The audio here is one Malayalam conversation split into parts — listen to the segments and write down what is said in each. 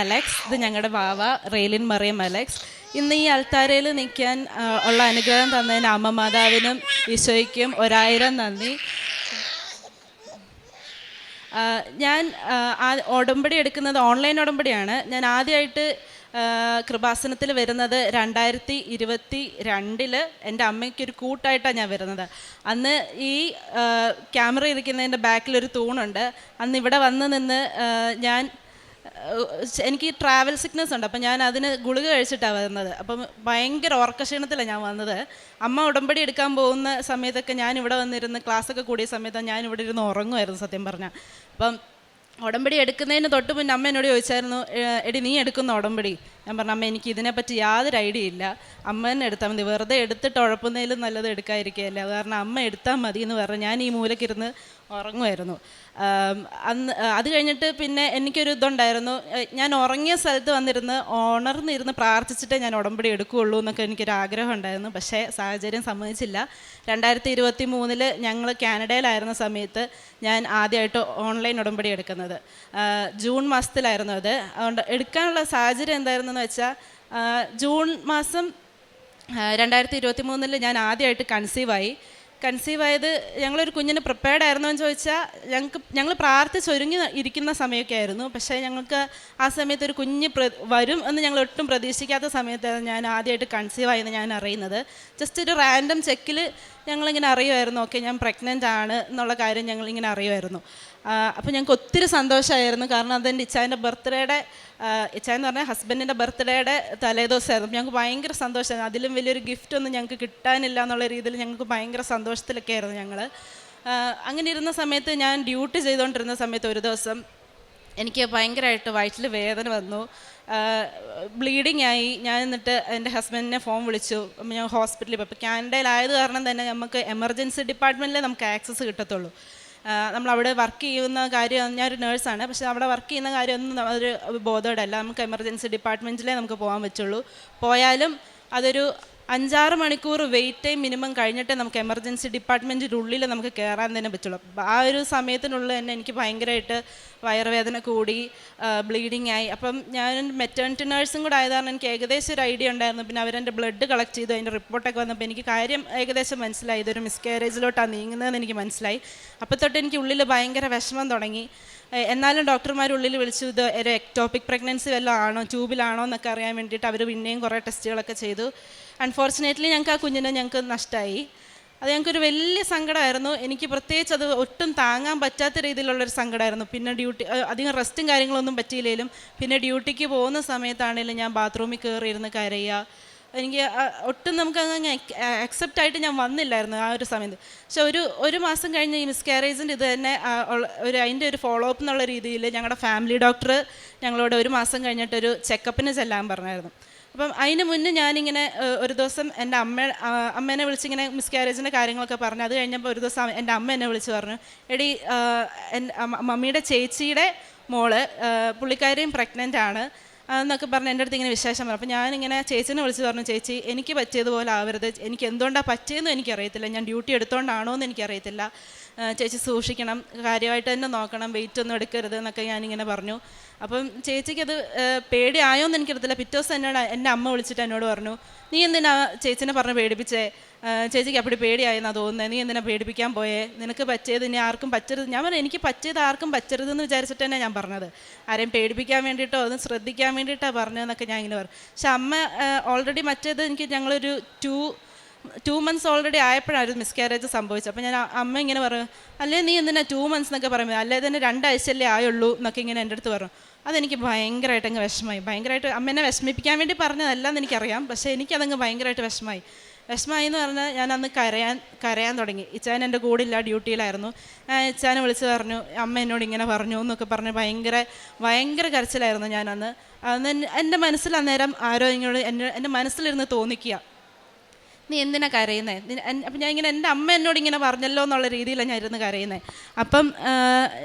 അലക്സ് ഇത് ഞങ്ങളുടെ വാവ റെയിലിൻ മറിയം അലക്സ് ഇന്ന് ഈ അൽത്താരയിൽ നിൽക്കാൻ ഉള്ള അനുഗ്രഹം തന്നതിന് അമ്മ മാതാവിനും ഈശോയ്ക്കും ഒരായിരം നന്ദി. ഞാൻ ഉടമ്പടി എടുക്കുന്നത് ഓൺലൈൻ ഉടമ്പടിയാണ് ഞാൻ ആദ്യമായിട്ട് കൃപാസനത്തിൽ വരുന്നത് രണ്ടായിരത്തി ഇരുപത്തി രണ്ടിൽ എന്റെ അമ്മയ്ക്കൊരു കൂട്ടായിട്ടാണ് ഞാൻ വരുന്നത്. അന്ന് ഈ ക്യാമറ ഇരിക്കുന്നതിന്റെ ബാക്കിലൊരു തൂണുണ്ട്. അന്ന് ഇവിടെ വന്ന് നിന്ന് ഞാൻ എനിക്ക് ട്രാവൽ സിക്നസ് ഉണ്ട്. അപ്പം ഞാൻ അതിന് ഗുളിക കഴിച്ചിട്ടാണ് വരുന്നത്. അപ്പം ഭയങ്കര ഓർക്കക്ഷീണത്തിലാണ് ഞാൻ വന്നത്. അമ്മ ഉടമ്പടി എടുക്കാൻ പോകുന്ന സമയത്തൊക്കെ ഞാൻ ഇവിടെ വന്നിരുന്ന് ക്ലാസ്സൊക്കെ കൂടിയ സമയത്ത് ഞാൻ ഇവിടെ ഇരുന്ന് ഉറങ്ങുമായിരുന്നു സത്യം പറഞ്ഞാൽ അപ്പം ഉടമ്പടി എടുക്കുന്നതിന് തൊട്ട് മുന്നേ അമ്മ എന്നോട് ചോദിച്ചായിരുന്നു എടി നീ എടുക്കുന്ന ഉടമ്പടി? ഞാൻ പറഞ്ഞു അമ്മ എനിക്ക് ഇതിനെപ്പറ്റി യാതൊരു ഐഡിയ ഇല്ല. അമ്മ തന്നെ എടുത്താൽ മതി. വെറുതെ എടുത്തിട്ട് ഉഴപ്പുന്നതിലും നല്ലത് എടുക്കാതിരിക്കുകയല്ല. കാരണം അമ്മ എടുത്താൽ മതി എന്ന് പറഞ്ഞ് ഞാൻ ഈ മൂലക്കിരുന്ന് ഉറങ്ങുമായിരുന്നു. അന്ന് അത് കഴിഞ്ഞിട്ട് പിന്നെ എനിക്കൊരു ഇതുണ്ടായിരുന്നു. ഞാൻ ഉറങ്ങിയ സ്ഥലത്ത് വന്നിരുന്ന് ഉണർന്നിരുന്ന് പ്രാർത്ഥിച്ചിട്ടേ ഞാൻ ഉടമ്പടി എടുക്കുകയുള്ളൂ എന്നൊക്കെ എനിക്കൊരു ആഗ്രഹം ഉണ്ടായിരുന്നു. പക്ഷേ സാഹചര്യം സമ്മതിച്ചില്ല. രണ്ടായിരത്തി ഇരുപത്തി മൂന്നിൽ ഞങ്ങൾ കാനഡയിലായിരുന്ന സമയത്ത് ഞാൻ ആദ്യമായിട്ട് ഓൺലൈൻ ഉടമ്പടി എടുക്കുന്നത്. ജൂൺ മാസത്തിലായിരുന്നു അത്. അതുകൊണ്ട് എടുക്കാനുള്ള സാഹചര്യം എന്തായിരുന്നെന്ന് വെച്ചാൽ ജൂൺ മാസം രണ്ടായിരത്തി ഇരുപത്തി മൂന്നിൽ ഞാൻ ആദ്യമായിട്ട് കൺസീവായി. കൺസീവ് ആയത് ഞങ്ങളൊരു കുഞ്ഞിന് പ്രിപ്പയർഡ് ആയിരുന്നോ എന്ന് ചോദിച്ചാൽ ഞങ്ങൾക്ക് ഞങ്ങൾ പ്രാർത്ഥിച്ച് ഒരുങ്ങി ഇരിക്കുന്ന സമയമൊക്കെ ആയിരുന്നു. പക്ഷേ ഞങ്ങൾക്ക് ആ സമയത്ത് ഒരു കുഞ്ഞ് വരും എന്ന് ഞങ്ങൾ ഒട്ടും പ്രതീക്ഷിക്കാത്ത സമയത്താണ് ഞാൻ ആദ്യമായിട്ട് കൺസീവ് ആയെന്ന് ഞാൻ അറിയുന്നത്. ജസ്റ്റ് ഒരു റാൻഡം ചെക്കിൽ ഞങ്ങളിങ്ങനെ അറിയുമായിരുന്നു ഓക്കെ ഞാൻ പ്രഗ്നന്റ് ആണ് എന്നുള്ള കാര്യം ഞങ്ങളിങ്ങനെ അറിയുമായിരുന്നു അപ്പോൾ ഞങ്ങൾക്ക് ഒത്തിരി സന്തോഷമായിരുന്നു. കാരണം അതെന്റെ ഇച്ചായന്റെ ബർത്ത്ഡേയുടെ ഇച്ചായ എന്ന് പറഞ്ഞാൽ ഹസ്ബൻഡിന്റെ ബർത്ത്ഡേയുടെ തലേദിവസമായിരുന്നു. ഞങ്ങൾക്ക് ഭയങ്കര സന്തോഷമായിരുന്നു. അതിലും വലിയൊരു ഗിഫ്റ്റ് ഒന്നും ഞങ്ങൾക്ക് കിട്ടാനില്ല എന്നുള്ള രീതിയിൽ ഞങ്ങൾക്ക് ഭയങ്കര സന്തോഷത്തിലൊക്കെ ആയിരുന്നു ഞങ്ങൾ അങ്ങനെ ഇരുന്ന സമയത്ത് ഞാൻ ഡ്യൂട്ടി ചെയ്തുകൊണ്ടിരുന്ന സമയത്ത് ഒരു ദിവസം എനിക്ക് ഭയങ്കരമായിട്ട് വയറ്റിൽ വേദന വന്നു. ബ്ലീഡിങ് ആയി. ഞാൻ എന്നിട്ട് എന്റെ ഹസ്ബൻഡിനെ ഫോൺ വിളിച്ചു. ഞാൻ ഹോസ്പിറ്റലിൽ പോയി. അപ്പോൾ കാനഡയിലായത് കാരണം തന്നെ നമുക്ക് എമർജൻസി ഡിപ്പാർട്ട്മെന്റിലേ നമുക്ക് ആക്സസ് കിട്ടത്തുള്ളൂ. നമ്മൾ അവിടെ വർക്ക് ചെയ്യുന്ന കാര്യം ഞാനൊരു നേഴ്സാണ് പക്ഷേ അവിടെ വർക്ക് ചെയ്യുന്ന കാര്യമൊന്നും ഒരു ബോധോടല്ല. നമുക്ക് എമർജൻസി ഡിപ്പാർട്ട്മെന്റിലേ നമുക്ക് പോകാൻ പറ്റുള്ളൂ. പോയാലും അതൊരു അഞ്ചാറ് മണിക്കൂർ വെയിറ്റ് ടൈം മിനിമം കഴിഞ്ഞിട്ടേ നമുക്ക് എമർജൻസി ഡിപ്പാർട്ട്മെന്റിന്റെ ഉള്ളിൽ നമുക്ക് കയറാൻ തന്നെ പറ്റുള്ളൂ. ആ ഒരു സമയത്തിനുള്ളിൽ തന്നെ എനിക്ക് ഭയങ്കരമായിട്ട് വയറുവേദന കൂടി ബ്ലീഡിങ് ആയി. അപ്പം ഞാൻ മെറ്റേണിറ്റി നേഴ്സും കൂടെ ആയത് കാരണം എനിക്ക് ഏകദേശം ഒരു ഐഡിയ ഉണ്ടായിരുന്നു. പിന്നെ അവരെന്റെ ബ്ലഡ് കളക്ട് ചെയ്തു അതിന്റെ റിപ്പോർട്ടൊക്കെ വന്നപ്പോൾ എനിക്ക് കാര്യം ഏകദേശം മനസ്സിലായി. ഇതൊരു മിസ്കാരേജിലോട്ടാണ് നീങ്ങുന്നതെന്ന് എനിക്ക് മനസ്സിലായി. അപ്പോൾ തൊട്ട് എനിക്ക് ഉള്ളിൽ ഭയങ്കര വിഷമം തുടങ്ങി. എന്നാലും ഡോക്ടർമാർ ഉള്ളിൽ വിളിച്ചു ഇത് ഒരു എക്ടോപ്പിക് പ്രഗ്നൻസി വല്ലതും ആണോ ട്യൂബിലാണോ എന്നൊക്കെ അറിയാൻ വേണ്ടിയിട്ട് അവർ പിന്നെയും കുറേ ടെസ്റ്റുകളൊക്കെ ചെയ്തു. അൺഫോർച്ചുനേറ്റ്ലി ഞങ്ങൾക്ക് ആ കുഞ്ഞിനെ ഞങ്ങൾക്ക് നഷ്ടമായി അത് ഞങ്ങൾക്കൊരു വലിയ സങ്കടമായിരുന്നു. എനിക്ക് പ്രത്യേകിച്ച് അത് ഒട്ടും താങ്ങാൻ പറ്റാത്ത രീതിയിലുള്ളൊരു സങ്കടമായിരുന്നു. പിന്നെ ഡ്യൂട്ടി അധികം റെസ്റ്റും കാര്യങ്ങളൊന്നും പറ്റിയില്ലെങ്കിലും പിന്നെ ഡ്യൂട്ടിക്ക് പോകുന്ന സമയത്താണെങ്കിലും ഞാൻ ബാത്റൂമിൽ കയറിയിരുന്ന് കരയുക. എനിക്ക് ഒട്ടും നമുക്ക് അങ്ങ് അക്സെപ്റ്റ് ആയിട്ട് ഞാൻ വന്നില്ലായിരുന്നു ആ ഒരു സമയത്ത്. പക്ഷെ ഒരു ഒരു മാസം കഴിഞ്ഞ് ഈ മിസ്കാരേജിന്റെ ഇത് തന്നെ ഒരു അതിന്റെ ഒരു ഫോളോ അപ്പ് എന്നുള്ള രീതിയിൽ ഞങ്ങളുടെ ഫാമിലി ഡോക്ടർ ഞങ്ങളോട് ഒരു മാസം കഴിഞ്ഞിട്ട് ഒരു ചെക്കപ്പിന് ചെല്ലാൻ പറഞ്ഞായിരുന്നു. അപ്പം അതിന് മുന്നേ ഞാനിങ്ങനെ ഒരു ദിവസം എന്റെ അമ്മ അമ്മേനെ വിളിച്ചിങ്ങനെ മിസ്കാരേജിന്റെ കാര്യങ്ങളൊക്കെ പറഞ്ഞു. അത് കഴിഞ്ഞപ്പോൾ ഒരു ദിവസം എന്റെ അമ്മ എന്നെ വിളിച്ച് പറഞ്ഞു എടി എന്റെ മമ്മിയുടെ ചേച്ചിയുടെ മോൾ പുള്ളിക്കാരിയും പ്രഗ്നന്റ് ആണ്. എന്നൊക്കെ പറഞ്ഞ് എന്റെ അടുത്ത് ഇങ്ങനെ വിശേഷം പറഞ്ഞു. അപ്പോൾ ഞാനിങ്ങനെ ചേച്ചിനെ വിളിച്ച് പറഞ്ഞു ചേച്ചി എനിക്ക് പറ്റിയതുപോലെ ആവരുത്. എനിക്ക് എന്തുകൊണ്ടാണ് പറ്റിയതെന്നും എനിക്കറിയത്തില്ല. ഞാൻ ഡ്യൂട്ടി എടുത്തുകൊണ്ടാണോ എന്ന് എനിക്കറിയത്തില്ല. ചേച്ചി സൂക്ഷിക്കണം. കാര്യമായിട്ട് തന്നെ നോക്കണം. വെയിറ്റ് ഒന്നും എടുക്കരുത് എന്നൊക്കെ ഞാനിങ്ങനെ പറഞ്ഞു. അപ്പം ചേച്ചിക്ക് അത് പേടിയായോ എന്ന് എനിക്കറിയത്തില്ല. പിറ്റേ ദിവസം എന്നോട് എന്റെ അമ്മ വിളിച്ചിട്ട് എന്നോട് പറഞ്ഞു നീ എന്തിനാ ചേച്ചിനെ പറഞ്ഞ് പേടിപ്പിച്ചേ? ചേച്ചിക്ക് അപ്പടി പേടിയായെന്നാ തോന്നുന്നത് നീ എന്തിനാ പേടിപ്പിക്കാൻ പോയേ? നിനക്ക് പറ്റിയത് ഇനി ആർക്കും പറ്റരുത്. ഞാൻ പറഞ്ഞു എനിക്ക് പറ്റിയത് ആർക്കും പറ്റരുതെന്ന് വിചാരിച്ചിട്ട് തന്നെ ഞാൻ പറഞ്ഞത്. ആരെയും പേടിപ്പിക്കാൻ വേണ്ടിയിട്ടോ ഒന്ന് ശ്രദ്ധിക്കാൻ വേണ്ടിയിട്ടാണ് പറഞ്ഞതെന്നൊക്കെ ഞാൻ ഇങ്ങനെ പറഞ്ഞു. പക്ഷെ അമ്മ ഓൾറെഡി മറ്റേത് എനിക്ക് ഞങ്ങളൊരു ടു ടു മന്ത്സ് ഓൾറെഡി ആയപ്പോഴായിരുന്നു മിസ്കാരേജ് സംഭവിച്ചത്. അപ്പോൾ ഞാൻ അമ്മ ഇങ്ങനെ പറഞ്ഞു അല്ലേ നീ എന്തിനാ ടു മന്ത്സ് എന്നൊക്കെ പറയുന്നത്? അല്ലേ തന്നെ രണ്ടാഴ്ചയല്ലേ ആയുള്ളൂ എന്നൊക്കെ ഇങ്ങനെ എന്റെ അടുത്ത് പറഞ്ഞു അതെനിക്ക് ഭയങ്കരമായിട്ട് അങ്ങ് വിഷമമായി. ഭയങ്കരമായിട്ട് എന്നെ വിഷമിപ്പിക്കാൻ വേണ്ടി പറഞ്ഞതല്ല എന്ന് എനിക്കറിയാം. പക്ഷേ എനിക്കതങ്ങ് ഭയങ്കരമായിട്ട് വിഷമമായി. വിഷമമായി എന്ന് പറഞ്ഞാൽ ഞാൻ അന്ന് കരയാൻ കരയാൻ തുടങ്ങി. ഇച്ചാൻ എന്റെ കൂടെ ഇല്ല ഡ്യൂട്ടിയിലായിരുന്നു. ഇച്ചാനെ വിളിച്ച് പറഞ്ഞു അമ്മ എന്നോട് ഇങ്ങനെ പറഞ്ഞു എന്നൊക്കെ പറഞ്ഞ് ഭയങ്കര ഭയങ്കര കരച്ചിലായിരുന്നു ഞാനന്ന്. അന്ന് എന്റെ മനസ്സിൽ അന്നേരം ആരോ ഇങ്ങോട്ട് എന്റെ എന്റെ മനസ്സിലിരുന്ന് തോന്നിക്കുക. നീ എന്തിനാ കരയുന്നത് അപ്പം ഞാൻ ഇങ്ങനെ എന്റെ അമ്മ എന്നോട് ഇങ്ങനെ പറഞ്ഞല്ലോ എന്നുള്ള രീതിയിലാണ് ഞാൻ ഇരുന്ന് കരയുന്നത് അപ്പം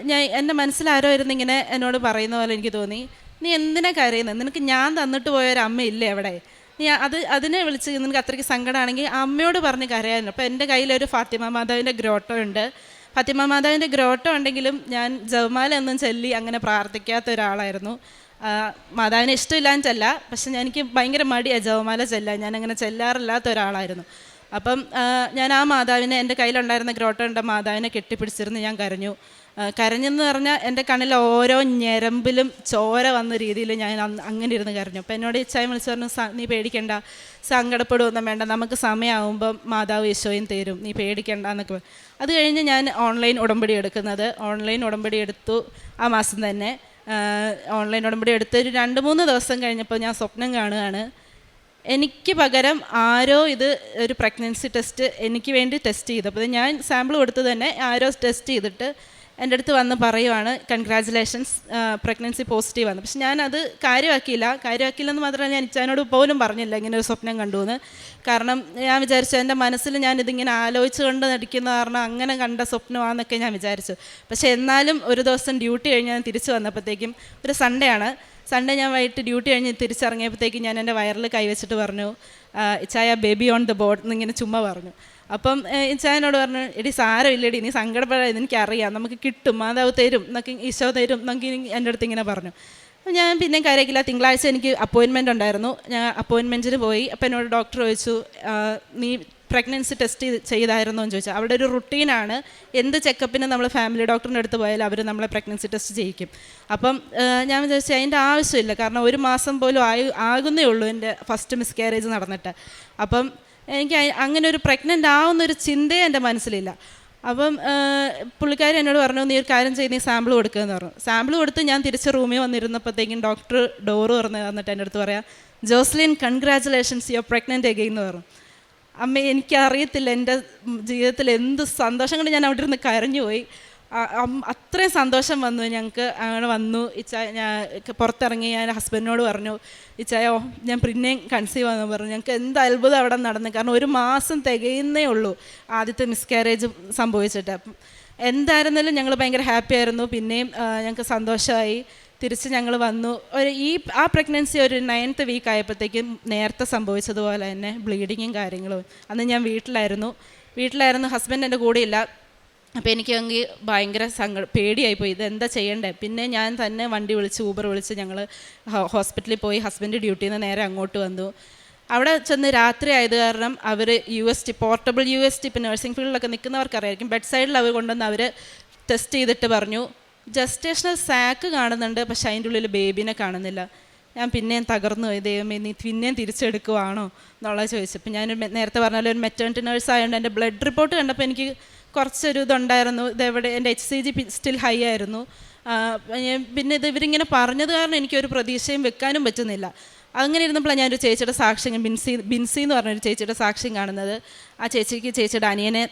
ഞാൻ എന്റെ മനസ്സിലാരോ ഇരുന്ന് ഇങ്ങനെ എന്നോട് പറയുന്ന പോലെ എനിക്ക് തോന്നി നീ എന്തിനാ കരയുന്നത് നിനക്ക് ഞാൻ തന്നിട്ട് പോയ ഒരു അമ്മ ഇല്ലേ അവിടെ? നീ അത് അതിനെ വിളിച്ച് നിനക്ക് അത്രയ്ക്ക് സങ്കടമാണെങ്കിൽ അമ്മയോട് പറഞ്ഞ് കരയായിരുന്നു അപ്പോൾ എന്റെ കയ്യിലൊരു ഫാത്തിമ മാതാവിന്റെ ഗ്രോട്ടോ ഉണ്ട് ഫാത്തിമ മാതാവിന്റെ ഗ്രോട്ടോ ഉണ്ടെങ്കിലും ഞാൻ ജവമാല എന്നും ചൊല്ലി അങ്ങനെ പ്രാർത്ഥിക്കാത്ത ഒരാളായിരുന്നു. മാതാവിനെ ഇഷ്ടമില്ലാന്ന് ചെല്ല. പക്ഷെ എനിക്ക് ഭയങ്കര മടിയാണ് ജവമാല ചെല്ലാൻ. ഞാനങ്ങനെ ചെല്ലാറില്ലാത്ത ഒരാളായിരുന്നു. അപ്പം ഞാൻ ആ മാതാവിനെ എന്റെ കയ്യിലുണ്ടായിരുന്ന ഗ്രോട്ടോണ്ട മാതാവിനെ കെട്ടിപ്പിടിച്ചിരുന്ന് ഞാൻ കരഞ്ഞു. കരഞ്ഞെന്ന് പറഞ്ഞാൽ എന്റെ കണ്ണിൽ ഓരോ ഞരമ്പിലും ചോര വന്ന രീതിയിൽ ഞാൻ അങ്ങനെ ഇരുന്ന് കരഞ്ഞു. അപ്പം എന്നോട് ഇച്ചായി വിളിച്ചു പറഞ്ഞു നീ പേടിക്കണ്ട. സങ്കടപ്പെടുകയൊന്നും വേണ്ട. നമുക്ക് സമയമാകുമ്പം മാതാവ് യേശോയും തരും. നീ പേടിക്കണ്ട എന്നൊക്കെ അത് കഴിഞ്ഞ് ഞാൻ ഓൺലൈൻ ഉടമ്പടി എടുക്കുന്നത്. ഓൺലൈൻ ഉടമ്പടി എടുത്തു ആ മാസം തന്നെ. ഓൺലൈൻ ഉടമ്പടി എടുത്ത് ഒരു രണ്ട് മൂന്ന് ദിവസം കഴിഞ്ഞപ്പോൾ ഞാൻ സ്വപ്നം കാണുകയാണ്. എനിക്ക് പകരം ആരോ ഇത് ഒരു പ്രഗ്നൻസി ടെസ്റ്റ് എനിക്ക് വേണ്ടി ടെസ്റ്റ് ചെയ്തു. അപ്പോൾ ഞാൻ സാമ്പിൾ കൊടുത്ത് തന്നെ ആരോ ടെസ്റ്റ് ചെയ്തിട്ട് എന്റെ അടുത്ത് വന്ന് പറയുവാണ് കൺഗ്രാജുലേഷൻസ് പ്രഗ്നൻസി പോസിറ്റീവ് ആണ്. പക്ഷെ ഞാനത് കാര്യമാക്കിയില്ല. കാര്യമാക്കിയില്ലെന്ന് മാത്രമല്ല ഞാൻ ഇച്ചാനോട് പോലും പറഞ്ഞില്ല ഇങ്ങനെ ഒരു സ്വപ്നം കണ്ടു എന്ന് കാരണം ഞാൻ വിചാരിച്ചു എന്റെ മനസ്സിൽ ഞാൻ ഇതിങ്ങനെ ആലോചിച്ച് കൊണ്ട് നടിക്കുന്ന കാരണം അങ്ങനെ കണ്ട സ്വപ്നമാണെന്നൊക്കെ ഞാൻ വിചാരിച്ചു. പക്ഷെ എന്നാലും ഒരു ദിവസം ഡ്യൂട്ടി കഴിഞ്ഞ് ഞാൻ തിരിച്ചു വന്നപ്പോഴത്തേക്കും ഒരു സൺഡേ ആണ്. സൺഡേ ഞാൻ വൈകിട്ട് ഡ്യൂട്ടി കഴിഞ്ഞ് തിരിച്ചിറങ്ങിയപ്പോഴത്തേക്കും ഞാൻ എന്റെ വയറിൽ കൈവച്ചിട്ട് പറഞ്ഞു ഇച്ചായ ബേബി ഓൺ ദ ബോർഡ് എന്നിങ്ങനെ ചുമ്മാ പറഞ്ഞു. അപ്പം ഇച്ചായനോട് പറഞ്ഞു എടി സാരമില്ലടി നീ സങ്കടപ്പെടാതെ എനിക്കറിയാം നമുക്ക് കിട്ടും മാതാവ് തരും എന്നൊക്കെ ഈശോ തരും എന്നൊക്കെ എന്റെ അടുത്ത് ഇങ്ങനെ പറഞ്ഞു. അപ്പം ഞാൻ പിന്നെ കാര്യമാക്കില്ല തിങ്കളാഴ്ച എനിക്ക് അപ്പോയിൻമെന്റ് ഉണ്ടായിരുന്നു. ഞാൻ അപ്പോയിൻമെന്റിന് പോയി. അപ്പം എന്നോട് ഡോക്ടർ ചോദിച്ചു നീ പ്രഗ്നൻസി ടെസ്റ്റ് ചെയ്ത് ചെയ്തായിരുന്നോ? എന്ന് ചോദിച്ചാൽ അവിടെ ഒരു റുട്ടീനാണ് എന്ത് ചെക്കപ്പിന് നമ്മൾ ഫാമിലി ഡോക്ടറിന്റെ അടുത്ത് പോയാൽ അവർ നമ്മളെ പ്രഗ്നൻസി ടെസ്റ്റ് ചെയ്യിക്കും. അപ്പം ഞാൻ വിചാരിച്ചു അതിന്റെ ആവശ്യമില്ല കാരണം ഒരു മാസം പോലും ആയി ആകുന്നേ ഉള്ളൂ എന്റെ ഫസ്റ്റ് മിസ്കാരേജ് നടന്നിട്ട്. അപ്പം എനിക്ക് അങ്ങനെ ഒരു പ്രഗ്നന്റ് ആവുന്ന ഒരു ചിന്തയെ എന്റെ മനസ്സിലില്ല. അപ്പം പുള്ളിക്കാരി എന്നോട് പറഞ്ഞു നീ ഒരു കാര്യം ചെയ്ത് നീ സാമ്പിൾ കൊടുക്കുകയെന്ന് പറഞ്ഞു. സാമ്പിൾ കൊടുത്ത് ഞാൻ തിരിച്ച് റൂമിൽ വന്നിരുന്നപ്പോഴത്തേക്കും ഡോക്ടർ ഡോറ് തുറന്ന് തന്നിട്ട് എന്റെ അടുത്ത് പറയാം Joslin congratulations your pregnant again എന്ന് പറഞ്ഞു. അമ്മ എനിക്കറിയത്തില്ല എന്റെ ജീവിതത്തിൽ എന്ത് സന്തോഷം കൊണ്ട് ഞാൻ അവിടെ ഇരുന്ന് കരഞ്ഞുപോയി. അത്രയും സന്തോഷം വന്നു. ഞങ്ങൾക്ക് അങ്ങനെ വന്നു. ഇച്ച ഞാൻ പുറത്തിറങ്ങി ഞാൻ ഹസ്ബൻഡിനോട് പറഞ്ഞു ഇച്ചായോ ഞാൻ പിന്നെയും കൺസീവ് ആണെന്ന് പറഞ്ഞു. ഞങ്ങൾക്ക് എന്ത് അത്ഭുതം അവിടെ നടന്നു. കാരണം ഒരു മാസം തികയുന്നേ ഉള്ളൂ ആദ്യത്തെ മിസ്കാരേജ് സംഭവിച്ചിട്ട്. എന്തായിരുന്നാലും ഞങ്ങൾ ഭയങ്കര ഹാപ്പി ആയിരുന്നു. പിന്നെയും ഞങ്ങൾക്ക് സന്തോഷമായി തിരിച്ച് ഞങ്ങൾ വന്നു. ഒരു ഈ ആ പ്രഗ്നൻസി ഒരു നയൻത്ത് വീക്ക് ആയപ്പോഴത്തേക്കും നേരത്തെ സംഭവിച്ചതുപോലെ തന്നെ ബ്ലീഡിങ്ങും കാര്യങ്ങളും. അന്ന് ഞാൻ വീട്ടിലായിരുന്നു. വീട്ടിലായിരുന്നു. ഹസ്ബൻഡ് എന്റെ കൂടെയില്ല. അപ്പോൾ എനിക്ക് എനിക്കാണെങ്കിൽ ഭയങ്കര സങ്കടം പേടിയായിപ്പോയി ഇതെന്താ ചെയ്യണ്ടേ? പിന്നെ ഞാൻ തന്നെ വണ്ടി വിളിച്ച് ഊബർ വിളിച്ച് ഞങ്ങൾ ഹോസ്പിറ്റലിൽ പോയി ഹസ്ബൻഡ് ഡ്യൂട്ടിയിൽ നിന്ന് നേരെ അങ്ങോട്ട് വന്നു. അവിടെ ചെന്ന് രാത്രി ആയത് കാരണം അവർ U S T portable U S T ഇപ്പോൾ നഴ്സിംഗ് ഫീൽഡിലൊക്കെ നിൽക്കുന്നവർക്കറിയായിരിക്കും ബെഡ് സൈഡിൽ അവർ കൊണ്ടുവന്ന് അവർ ടെസ്റ്റ് ചെയ്തിട്ട് പറഞ്ഞു ജസ്റ്റേഷണൽ സാക്ക് കാണുന്നുണ്ട് പക്ഷെ അതിന്റെ ഉള്ളിൽ ബേബിനെ കാണുന്നില്ല. ഞാൻ പിന്നെയും തകർന്നു പോയി. ദൈവമേ നീ പിന്നെയും തിരിച്ചെടുക്കുവാണോ? എന്നുള്ളത് ചോദിച്ചു. അപ്പം ഞാൻ നേരത്തെ പറഞ്ഞാലും ഒരു മെറ്റേണിറ്റി നേഴ്സ് ആയതുകൊണ്ട് എന്റെ ബ്ലഡ് റിപ്പോർട്ട് കണ്ടപ്പോൾ എനിക്ക് കുറച്ചൊരു ഇതുണ്ടായിരുന്നു. ഇതെവിടെ എന്റെ H C G still high ആയിരുന്നു. പിന്നെ ഇത് ഇവരിങ്ങനെ പറഞ്ഞത് കാരണം എനിക്കൊരു പ്രതീക്ഷയും വെക്കാനും പറ്റുന്നില്ല. അങ്ങനെ ഇരുന്നപ്പോഴാണ് ഞാനൊരു ചേച്ചിയുടെ സാക്ഷ്യം ബിൻസി ബിൻസി എന്ന് പറഞ്ഞൊരു ചേച്ചിയുടെ സാക്ഷ്യം കാണുന്നത്. ആ ചേച്ചിക്ക് ചേച്ചിയുടെ അനിയനെ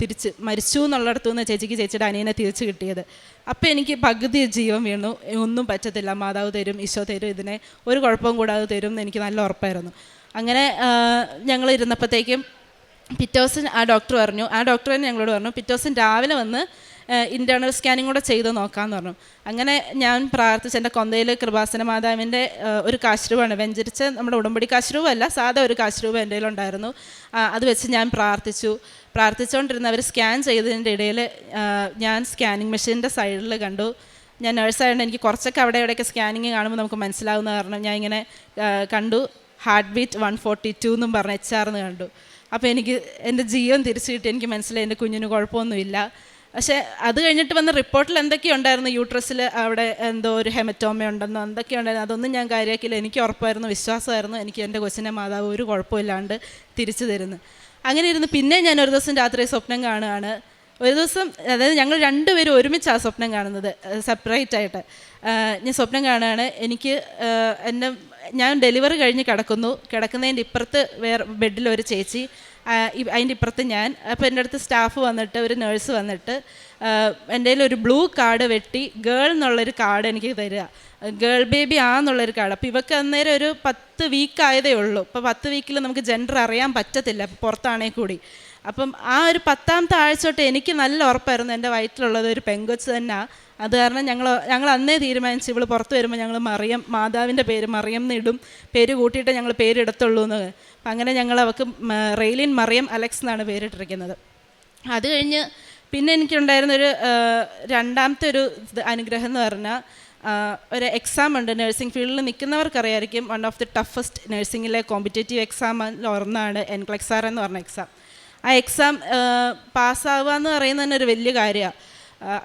തിരിച്ച് മരിച്ചു എന്നുള്ളിടത്തു നിന്ന് ചേച്ചിക്ക് ചേച്ചിയുടെ അനിയനെ തിരിച്ച് കിട്ടിയത്. അപ്പോൾ എനിക്ക് പകുതി ജീവൻ വീണു. ഒന്നും പറ്റത്തില്ല. മാതാവ് തരും ഈശോ തരും ഇതിനെ ഒരു കുഴപ്പവും കൂടാതെ തരും എന്ന് എനിക്ക് നല്ല ഉറപ്പായിരുന്നു. അങ്ങനെ ഞങ്ങൾ ഇരുന്നപ്പോഴത്തേക്കും പിറ്റേ ദിവസം ആ ഡോക്ടർ പറഞ്ഞു ആ ഡോക്ടർ തന്നെ ഞങ്ങളോട് പറഞ്ഞു പിറ്റേഴ്സൻ രാവിലെ വന്ന് ഇന്റേർണൽ സ്കാനിങ് കൂടെ ചെയ്ത് നോക്കാമെന്ന് പറഞ്ഞു. അങ്ങനെ ഞാൻ പ്രാർത്ഥിച്ച് എന്റെ കൊന്തയിൽ കൃപാസന മാതാവിന്റെ ഒരു കാശ്രൂപാണ് വെഞ്ചരിച്ച നമ്മുടെ ഉടമ്പടി കാശ്രൂപല്ല സാധാ ഒരു കാശ്രൂപ എന്റെ കയ്യിലുണ്ടായിരുന്നു. അത് വെച്ച് ഞാൻ പ്രാർത്ഥിച്ചു. പ്രാർത്ഥിച്ചുകൊണ്ടിരുന്ന അവർ സ്കാൻ ചെയ്തതിന്റെ ഇടയിൽ ഞാൻ സ്കാനിങ് മെഷീന്റെ സൈഡിൽ കണ്ടു. ഞാൻ നേഴ്സായതുകൊണ്ട് എനിക്ക് കുറച്ചൊക്കെ അവിടെ ഇവിടെയൊക്കെ സ്കാനിങ് കാണുമ്പോൾ നമുക്ക് മനസ്സിലാവുന്ന കാരണം ഞാൻ ഇങ്ങനെ കണ്ടു. Heart beat one forty two എന്നും പറഞ്ഞ് എച്ച് ആർന്ന് കണ്ടു. അപ്പോൾ എനിക്ക് എന്റെ ജീവൻ തിരിച്ചിട്ട് എനിക്ക് മനസ്സിലായി എന്റെ കുഞ്ഞിന് കുഴപ്പമൊന്നുമില്ല. പക്ഷേ അത് കഴിഞ്ഞിട്ട് വന്ന റിപ്പോർട്ടിൽ എന്തൊക്കെയുണ്ടായിരുന്നു യൂട്രസിൽ അവിടെ എന്തോ ഒരു ഹെമറ്റോമ ഉണ്ടെന്നോ എന്തൊക്കെയുണ്ടായിരുന്നു അതൊന്നും ഞാൻ കാര്യമാക്കില്ല എനിക്ക് ഉറപ്പായിരുന്നു വിശ്വാസമായിരുന്നു. എനിക്ക് എന്റെ കൊച്ചിനെ മാതാവ് ഒരു കുഴപ്പമില്ലാണ്ട് തിരിച്ചു തരുന്നു. അങ്ങനെ ഇരുന്ന് പിന്നെ ഞാൻ ഒരു ദിവസം രാത്രി സ്വപ്നം കാണുകയാണ്. ഒരു ദിവസം അതായത് ഞങ്ങൾ രണ്ടുപേരും ഒരുമിച്ചാണ് സ്വപ്നം കാണുന്നത് സെപ്പറേറ്റ് ആയിട്ട്. ഞാൻ സ്വപ്നം കാണുകയാണ്. എനിക്ക് എന്റെ ഞാൻ ഡെലിവറി കഴിഞ്ഞ് കിടക്കുന്നു. കിടക്കുന്നതിന്റെ ഇപ്പുറത്ത് വേറെ ബെഡിൽ ഒരു ചേച്ചി. അതിന്റെ ഇപ്പുറത്ത് ഞാൻ. അപ്പോൾ എന്റെ അടുത്ത് സ്റ്റാഫ് വന്നിട്ട് ഒരു നേഴ്സ് വന്നിട്ട് എന്റെ ഒരു ബ്ലൂ കാർഡ് വെട്ടി ഗേൾ എന്നുള്ളൊരു കാർഡ് എനിക്ക് തരിക. ഗേൾ ബേബി ആന്നുള്ളൊരു കാർഡ്. അപ്പോൾ ഇവക്ക് അന്നേരം ഒരു പത്ത് വീക്ക് ആയതേ ഉള്ളൂ. അപ്പോൾ പത്ത് വീക്കിൽ നമുക്ക് ജെൻഡർ അറിയാൻ പറ്റത്തില്ല പുറത്താണെങ്കിൽ കൂടി. അപ്പം ആ ഒരു പത്താമത്തെ ആഴ്ച തൊട്ട് എനിക്ക് നല്ല ഉറപ്പായിരുന്നു. എന്റെ വയറ്റിലുള്ളത് ഒരു പെങ്കൊച്ച് തന്നെ അത് കാരണം ഞങ്ങൾ ഞങ്ങൾ അന്നേ തീരുമാനിച്ചു ഇവൾ പുറത്ത് വരുമ്പോൾ ഞങ്ങൾ മറിയം മാതാവിന്റെ പേര് മറിയം എന്നിടും പേര് കൂട്ടിയിട്ട് ഞങ്ങൾ പേരിടത്തുള്ളൂ എന്ന്. അങ്ങനെ ഞങ്ങൾ അവൾക്ക് റെയിലിൻ മറിയം അലക്സ് എന്നാണ് പേരിട്ടിരിക്കുന്നത്. അത് കഴിഞ്ഞ് പിന്നെ എനിക്കുണ്ടായിരുന്നൊരു രണ്ടാമത്തെ ഒരു അനുഗ്രഹം എന്ന് പറഞ്ഞാൽ ഒരു എക്സാം ഉണ്ട് നഴ്സിംഗ് ഫീൽഡിൽ നിൽക്കുന്നവർക്കറിയായിരിക്കും വൺ ഓഫ് ദി ടഫസ്റ്റ് നഴ്സിംഗിലെ കോമ്പറ്റേറ്റീവ് എക്സാമിൽ ഒന്നാണ് എൻക്ലെക്സാർ എന്ന് പറഞ്ഞ എക്സാം ആ എക്സാം പാസ്സാവുക എന്ന് പറയുന്നത് തന്നെ ഒരു വലിയ കാര്യമാണ്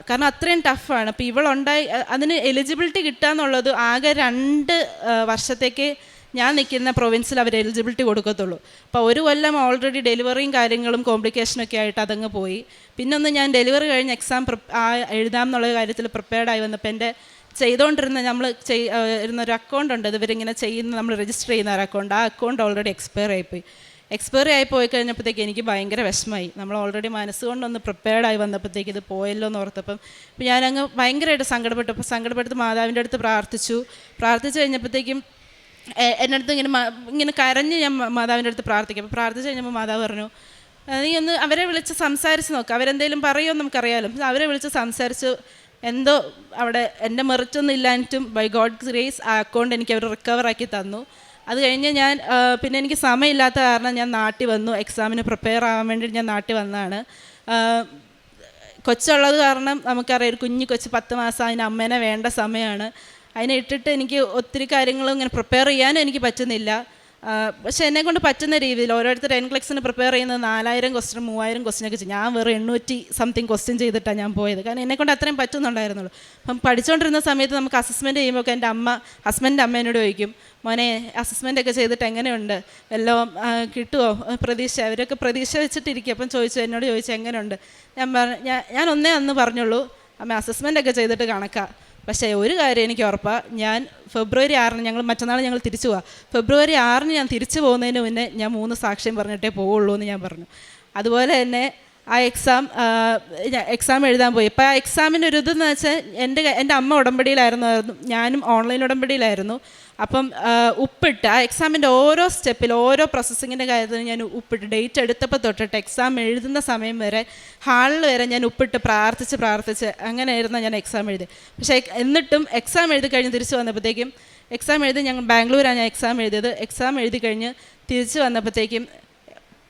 കാരണം അത്രയും ടഫാണ് അപ്പോൾ ഇവളുണ്ടായി അതിന് എലിജിബിലിറ്റി കിട്ടുക എന്നുള്ളത് ആകെ രണ്ട് വർഷത്തേക്ക് ഞാൻ നിൽക്കുന്ന പ്രൊവിൻസിൽ അവർ എലിജിബിലിറ്റി കൊടുക്കത്തുള്ളൂ. അപ്പോൾ ഒരു കൊല്ലം ഓൾറെഡി ഡെലിവറിയും കാര്യങ്ങളും കോംപ്ലിക്കേഷനൊക്കെ ആയിട്ട് അതങ്ങ് പോയി. പിന്നെ ഒന്ന് ഞാൻ ഡെലിവറി കഴിഞ്ഞ് എക്സാം ആ എഴുതാം എന്നുള്ള കാര്യത്തിൽ പ്രിപ്പയർഡ് ആയി വന്നപ്പോൾ എന്റെ ചെയ്തുകൊണ്ടിരുന്ന നമ്മൾ ചെയ്യുന്ന ഒരു അക്കൗണ്ട് ഉണ്ട്. ഇവരിങ്ങനെ ചെയ്യുന്ന നമ്മൾ രജിസ്റ്റർ ചെയ്യുന്ന ഒരു അക്കൗണ്ട് ആ അക്കൗണ്ട് ഓൾറെഡി എക്സ്പയർ ആയിപ്പോയി എക്സ്പയറി ആയി പോയി കഴിഞ്ഞപ്പോഴത്തേക്ക് എനിക്ക് ഭയങ്കര വിഷമമായി. നമ്മൾ ഓൾറെഡി മനസ്സുകൊണ്ടൊന്ന് പ്രിപ്പയർഡ് ആയി വന്നപ്പോഴത്തേക്ക് ഇത് പോയല്ലോ എന്ന് ഓർത്തപ്പം ഇപ്പം ഞാനങ്ങ് ഭയങ്കരമായിട്ട് സങ്കടപ്പെട്ടു. അപ്പോൾ സങ്കടപ്പെടുത്ത് മാതാവിന്റെ അടുത്ത് പ്രാർത്ഥിച്ചു. പ്രാർത്ഥിച്ചു കഴിഞ്ഞപ്പോഴത്തേക്കും എന്റെ അടുത്ത് ഇങ്ങനെ ഇങ്ങനെ കരഞ്ഞ് ഞാൻ മാതാവിന്റെ അടുത്ത് പ്രാർത്ഥിക്കും. അപ്പോൾ പ്രാർത്ഥിച്ച് കഴിഞ്ഞപ്പോൾ മാതാവ് പറഞ്ഞു "ആ, നീ ഒന്ന് അവരെ വിളിച്ച് സംസാരിച്ച് നോക്കുക അവരെന്തെങ്കിലും പറയുമോ പക്ഷെ അവരെ വിളിച്ച് സംസാരിച്ച്. എന്തോ അവിടെ എന്റെ മെറിറ്റൊന്നും ഇല്ലാഞ്ഞിട്ടും ബൈ ഗോഡ് ഗ്രേസ് ആ അക്കൗണ്ട് എനിക്ക് അവർ റിക്കവറാക്കി തന്നു. അത് കഴിഞ്ഞ് ഞാൻ പിന്നെ എനിക്ക് സമയമില്ലാത്ത കാരണം ഞാൻ നാട്ടിൽ വന്നു. എക്സാമിന് പ്രിപ്പയർ ആവാൻ വേണ്ടി ഞാൻ നാട്ടിൽ വന്നതാണ്. കൊച്ചുള്ളത് കാരണം നമുക്കറിയാം ഒരു കുഞ്ഞു കൊച്ച് പത്ത് മാസം അതിന് അമ്മേനെ വേണ്ട സമയമാണ്. അതിനെ ഇട്ടിട്ട് എനിക്ക് ഒത്തിരി കാര്യങ്ങളും ഇങ്ങനെ പ്രിപ്പയർ ചെയ്യാനും എനിക്ക് പറ്റുന്നില്ല. പക്ഷെ എന്നെ കൊണ്ട് പറ്റുന്ന രീതിയിൽ ഓരോരുത്തർ എൻക്ലെക്സിന് പ്രിപ്പയർ ചെയ്യുന്നത് നാലായിരം ക്വസ്റ്റ്യൻ മൂവായിരം ക്വസ്റ്റ്യൻ ഒക്കെ ചെയ്യും. ഞാൻ വെറും എണ്ണൂറ്റി സംതിങ് ക്വസ്റ്റ്യൻ ചെയ്തിട്ടാണ് ഞാൻ പോയത്. കാരണം എന്നെ കൊണ്ട് അത്രയും പറ്റുന്നുണ്ടായിരുന്നുള്ളൂ. അപ്പം പഠിച്ചുകൊണ്ടിരുന്ന സമയത്ത് നമുക്ക് അസസ്മെന്റ് ചെയ്യുമ്പോൾ എന്റെ അമ്മ ഹസ്ബൻഡ് അമ്മ എന്നോട് ചോദിക്കും മോനെ അസസ്മെന്റ് ഒക്കെ ചെയ്തിട്ട് എങ്ങനെയുണ്ട്? എല്ലാം കിട്ടുമോ പ്രതീക്ഷ? അവരൊക്കെ പ്രതീക്ഷ വെച്ചിട്ടിരിക്കും. അപ്പം ചോദിച്ചു എന്നോട് ചോദിച്ചു എങ്ങനെയുണ്ട്? ഞാൻ പറഞ്ഞു ഞാൻ ഞാൻ ഒന്നേ അന്ന് പറഞ്ഞുള്ളൂ അമ്മ അസസ്മെന്റ് ഒക്കെ ചെയ്തിട്ട് കണക്കാ. പക്ഷേ ഒരു കാര്യം എനിക്ക് ഉറപ്പാണ് ഞാൻ ഫെബ്രുവരി ആറിന് ഞങ്ങൾ മറ്റന്നാൾ ഞങ്ങൾ തിരിച്ചു പോവാം. ഫെബ്രുവരി ആറിന് ഞാൻ തിരിച്ചു പോകുന്നതിന് മുന്നേ ഞാൻ മൂന്ന് സാക്ഷ്യം പറഞ്ഞിട്ടേ പോവുള്ളൂ എന്ന് ഞാൻ പറഞ്ഞു. അതുപോലെ തന്നെ ആ എക്സാം എക്സാം എഴുതാൻ പോയി. ഇപ്പോൾ ആ എക്സാമിന്റെ ഒരു ഇതെന്ന് വെച്ചാൽ എന്റെ എന്റെ അമ്മ ഉടമ്പടിയിലായിരുന്നു. ഞാനും ഓൺലൈൻ ഉടമ്പടിയിലായിരുന്നു. അപ്പം ഉപ്പിട്ട് ആ എക്സാമിന്റെ ഓരോ സ്റ്റെപ്പിൽ ഓരോ പ്രോസസ്സിങ്ങിന്റെ കാര്യത്തിൽ ഞാൻ ഉപ്പിട്ട് ഡേറ്റ് എടുത്തപ്പോൾ തൊട്ടിട്ട് എക്സാം എഴുതുന്ന സമയം വരെ ഹാളിൽ വരെ ഞാൻ ഉപ്പിട്ട് പ്രാർത്ഥിച്ച് പ്രാർത്ഥിച്ച് അങ്ങനെയായിരുന്നു ഞാൻ എക്സാം എഴുതി. പക്ഷേ എന്നിട്ടും എക്സാം എഴുതി കഴിഞ്ഞ് തിരിച്ചു വന്നപ്പോഴത്തേക്കും എക്സാം എഴുതി ഞങ്ങൾ ബാംഗ്ലൂരാണ് ഞാൻ എക്സാം എഴുതിയത്. എക്സാം എഴുതി കഴിഞ്ഞ് തിരിച്ചു വന്നപ്പോഴത്തേക്കും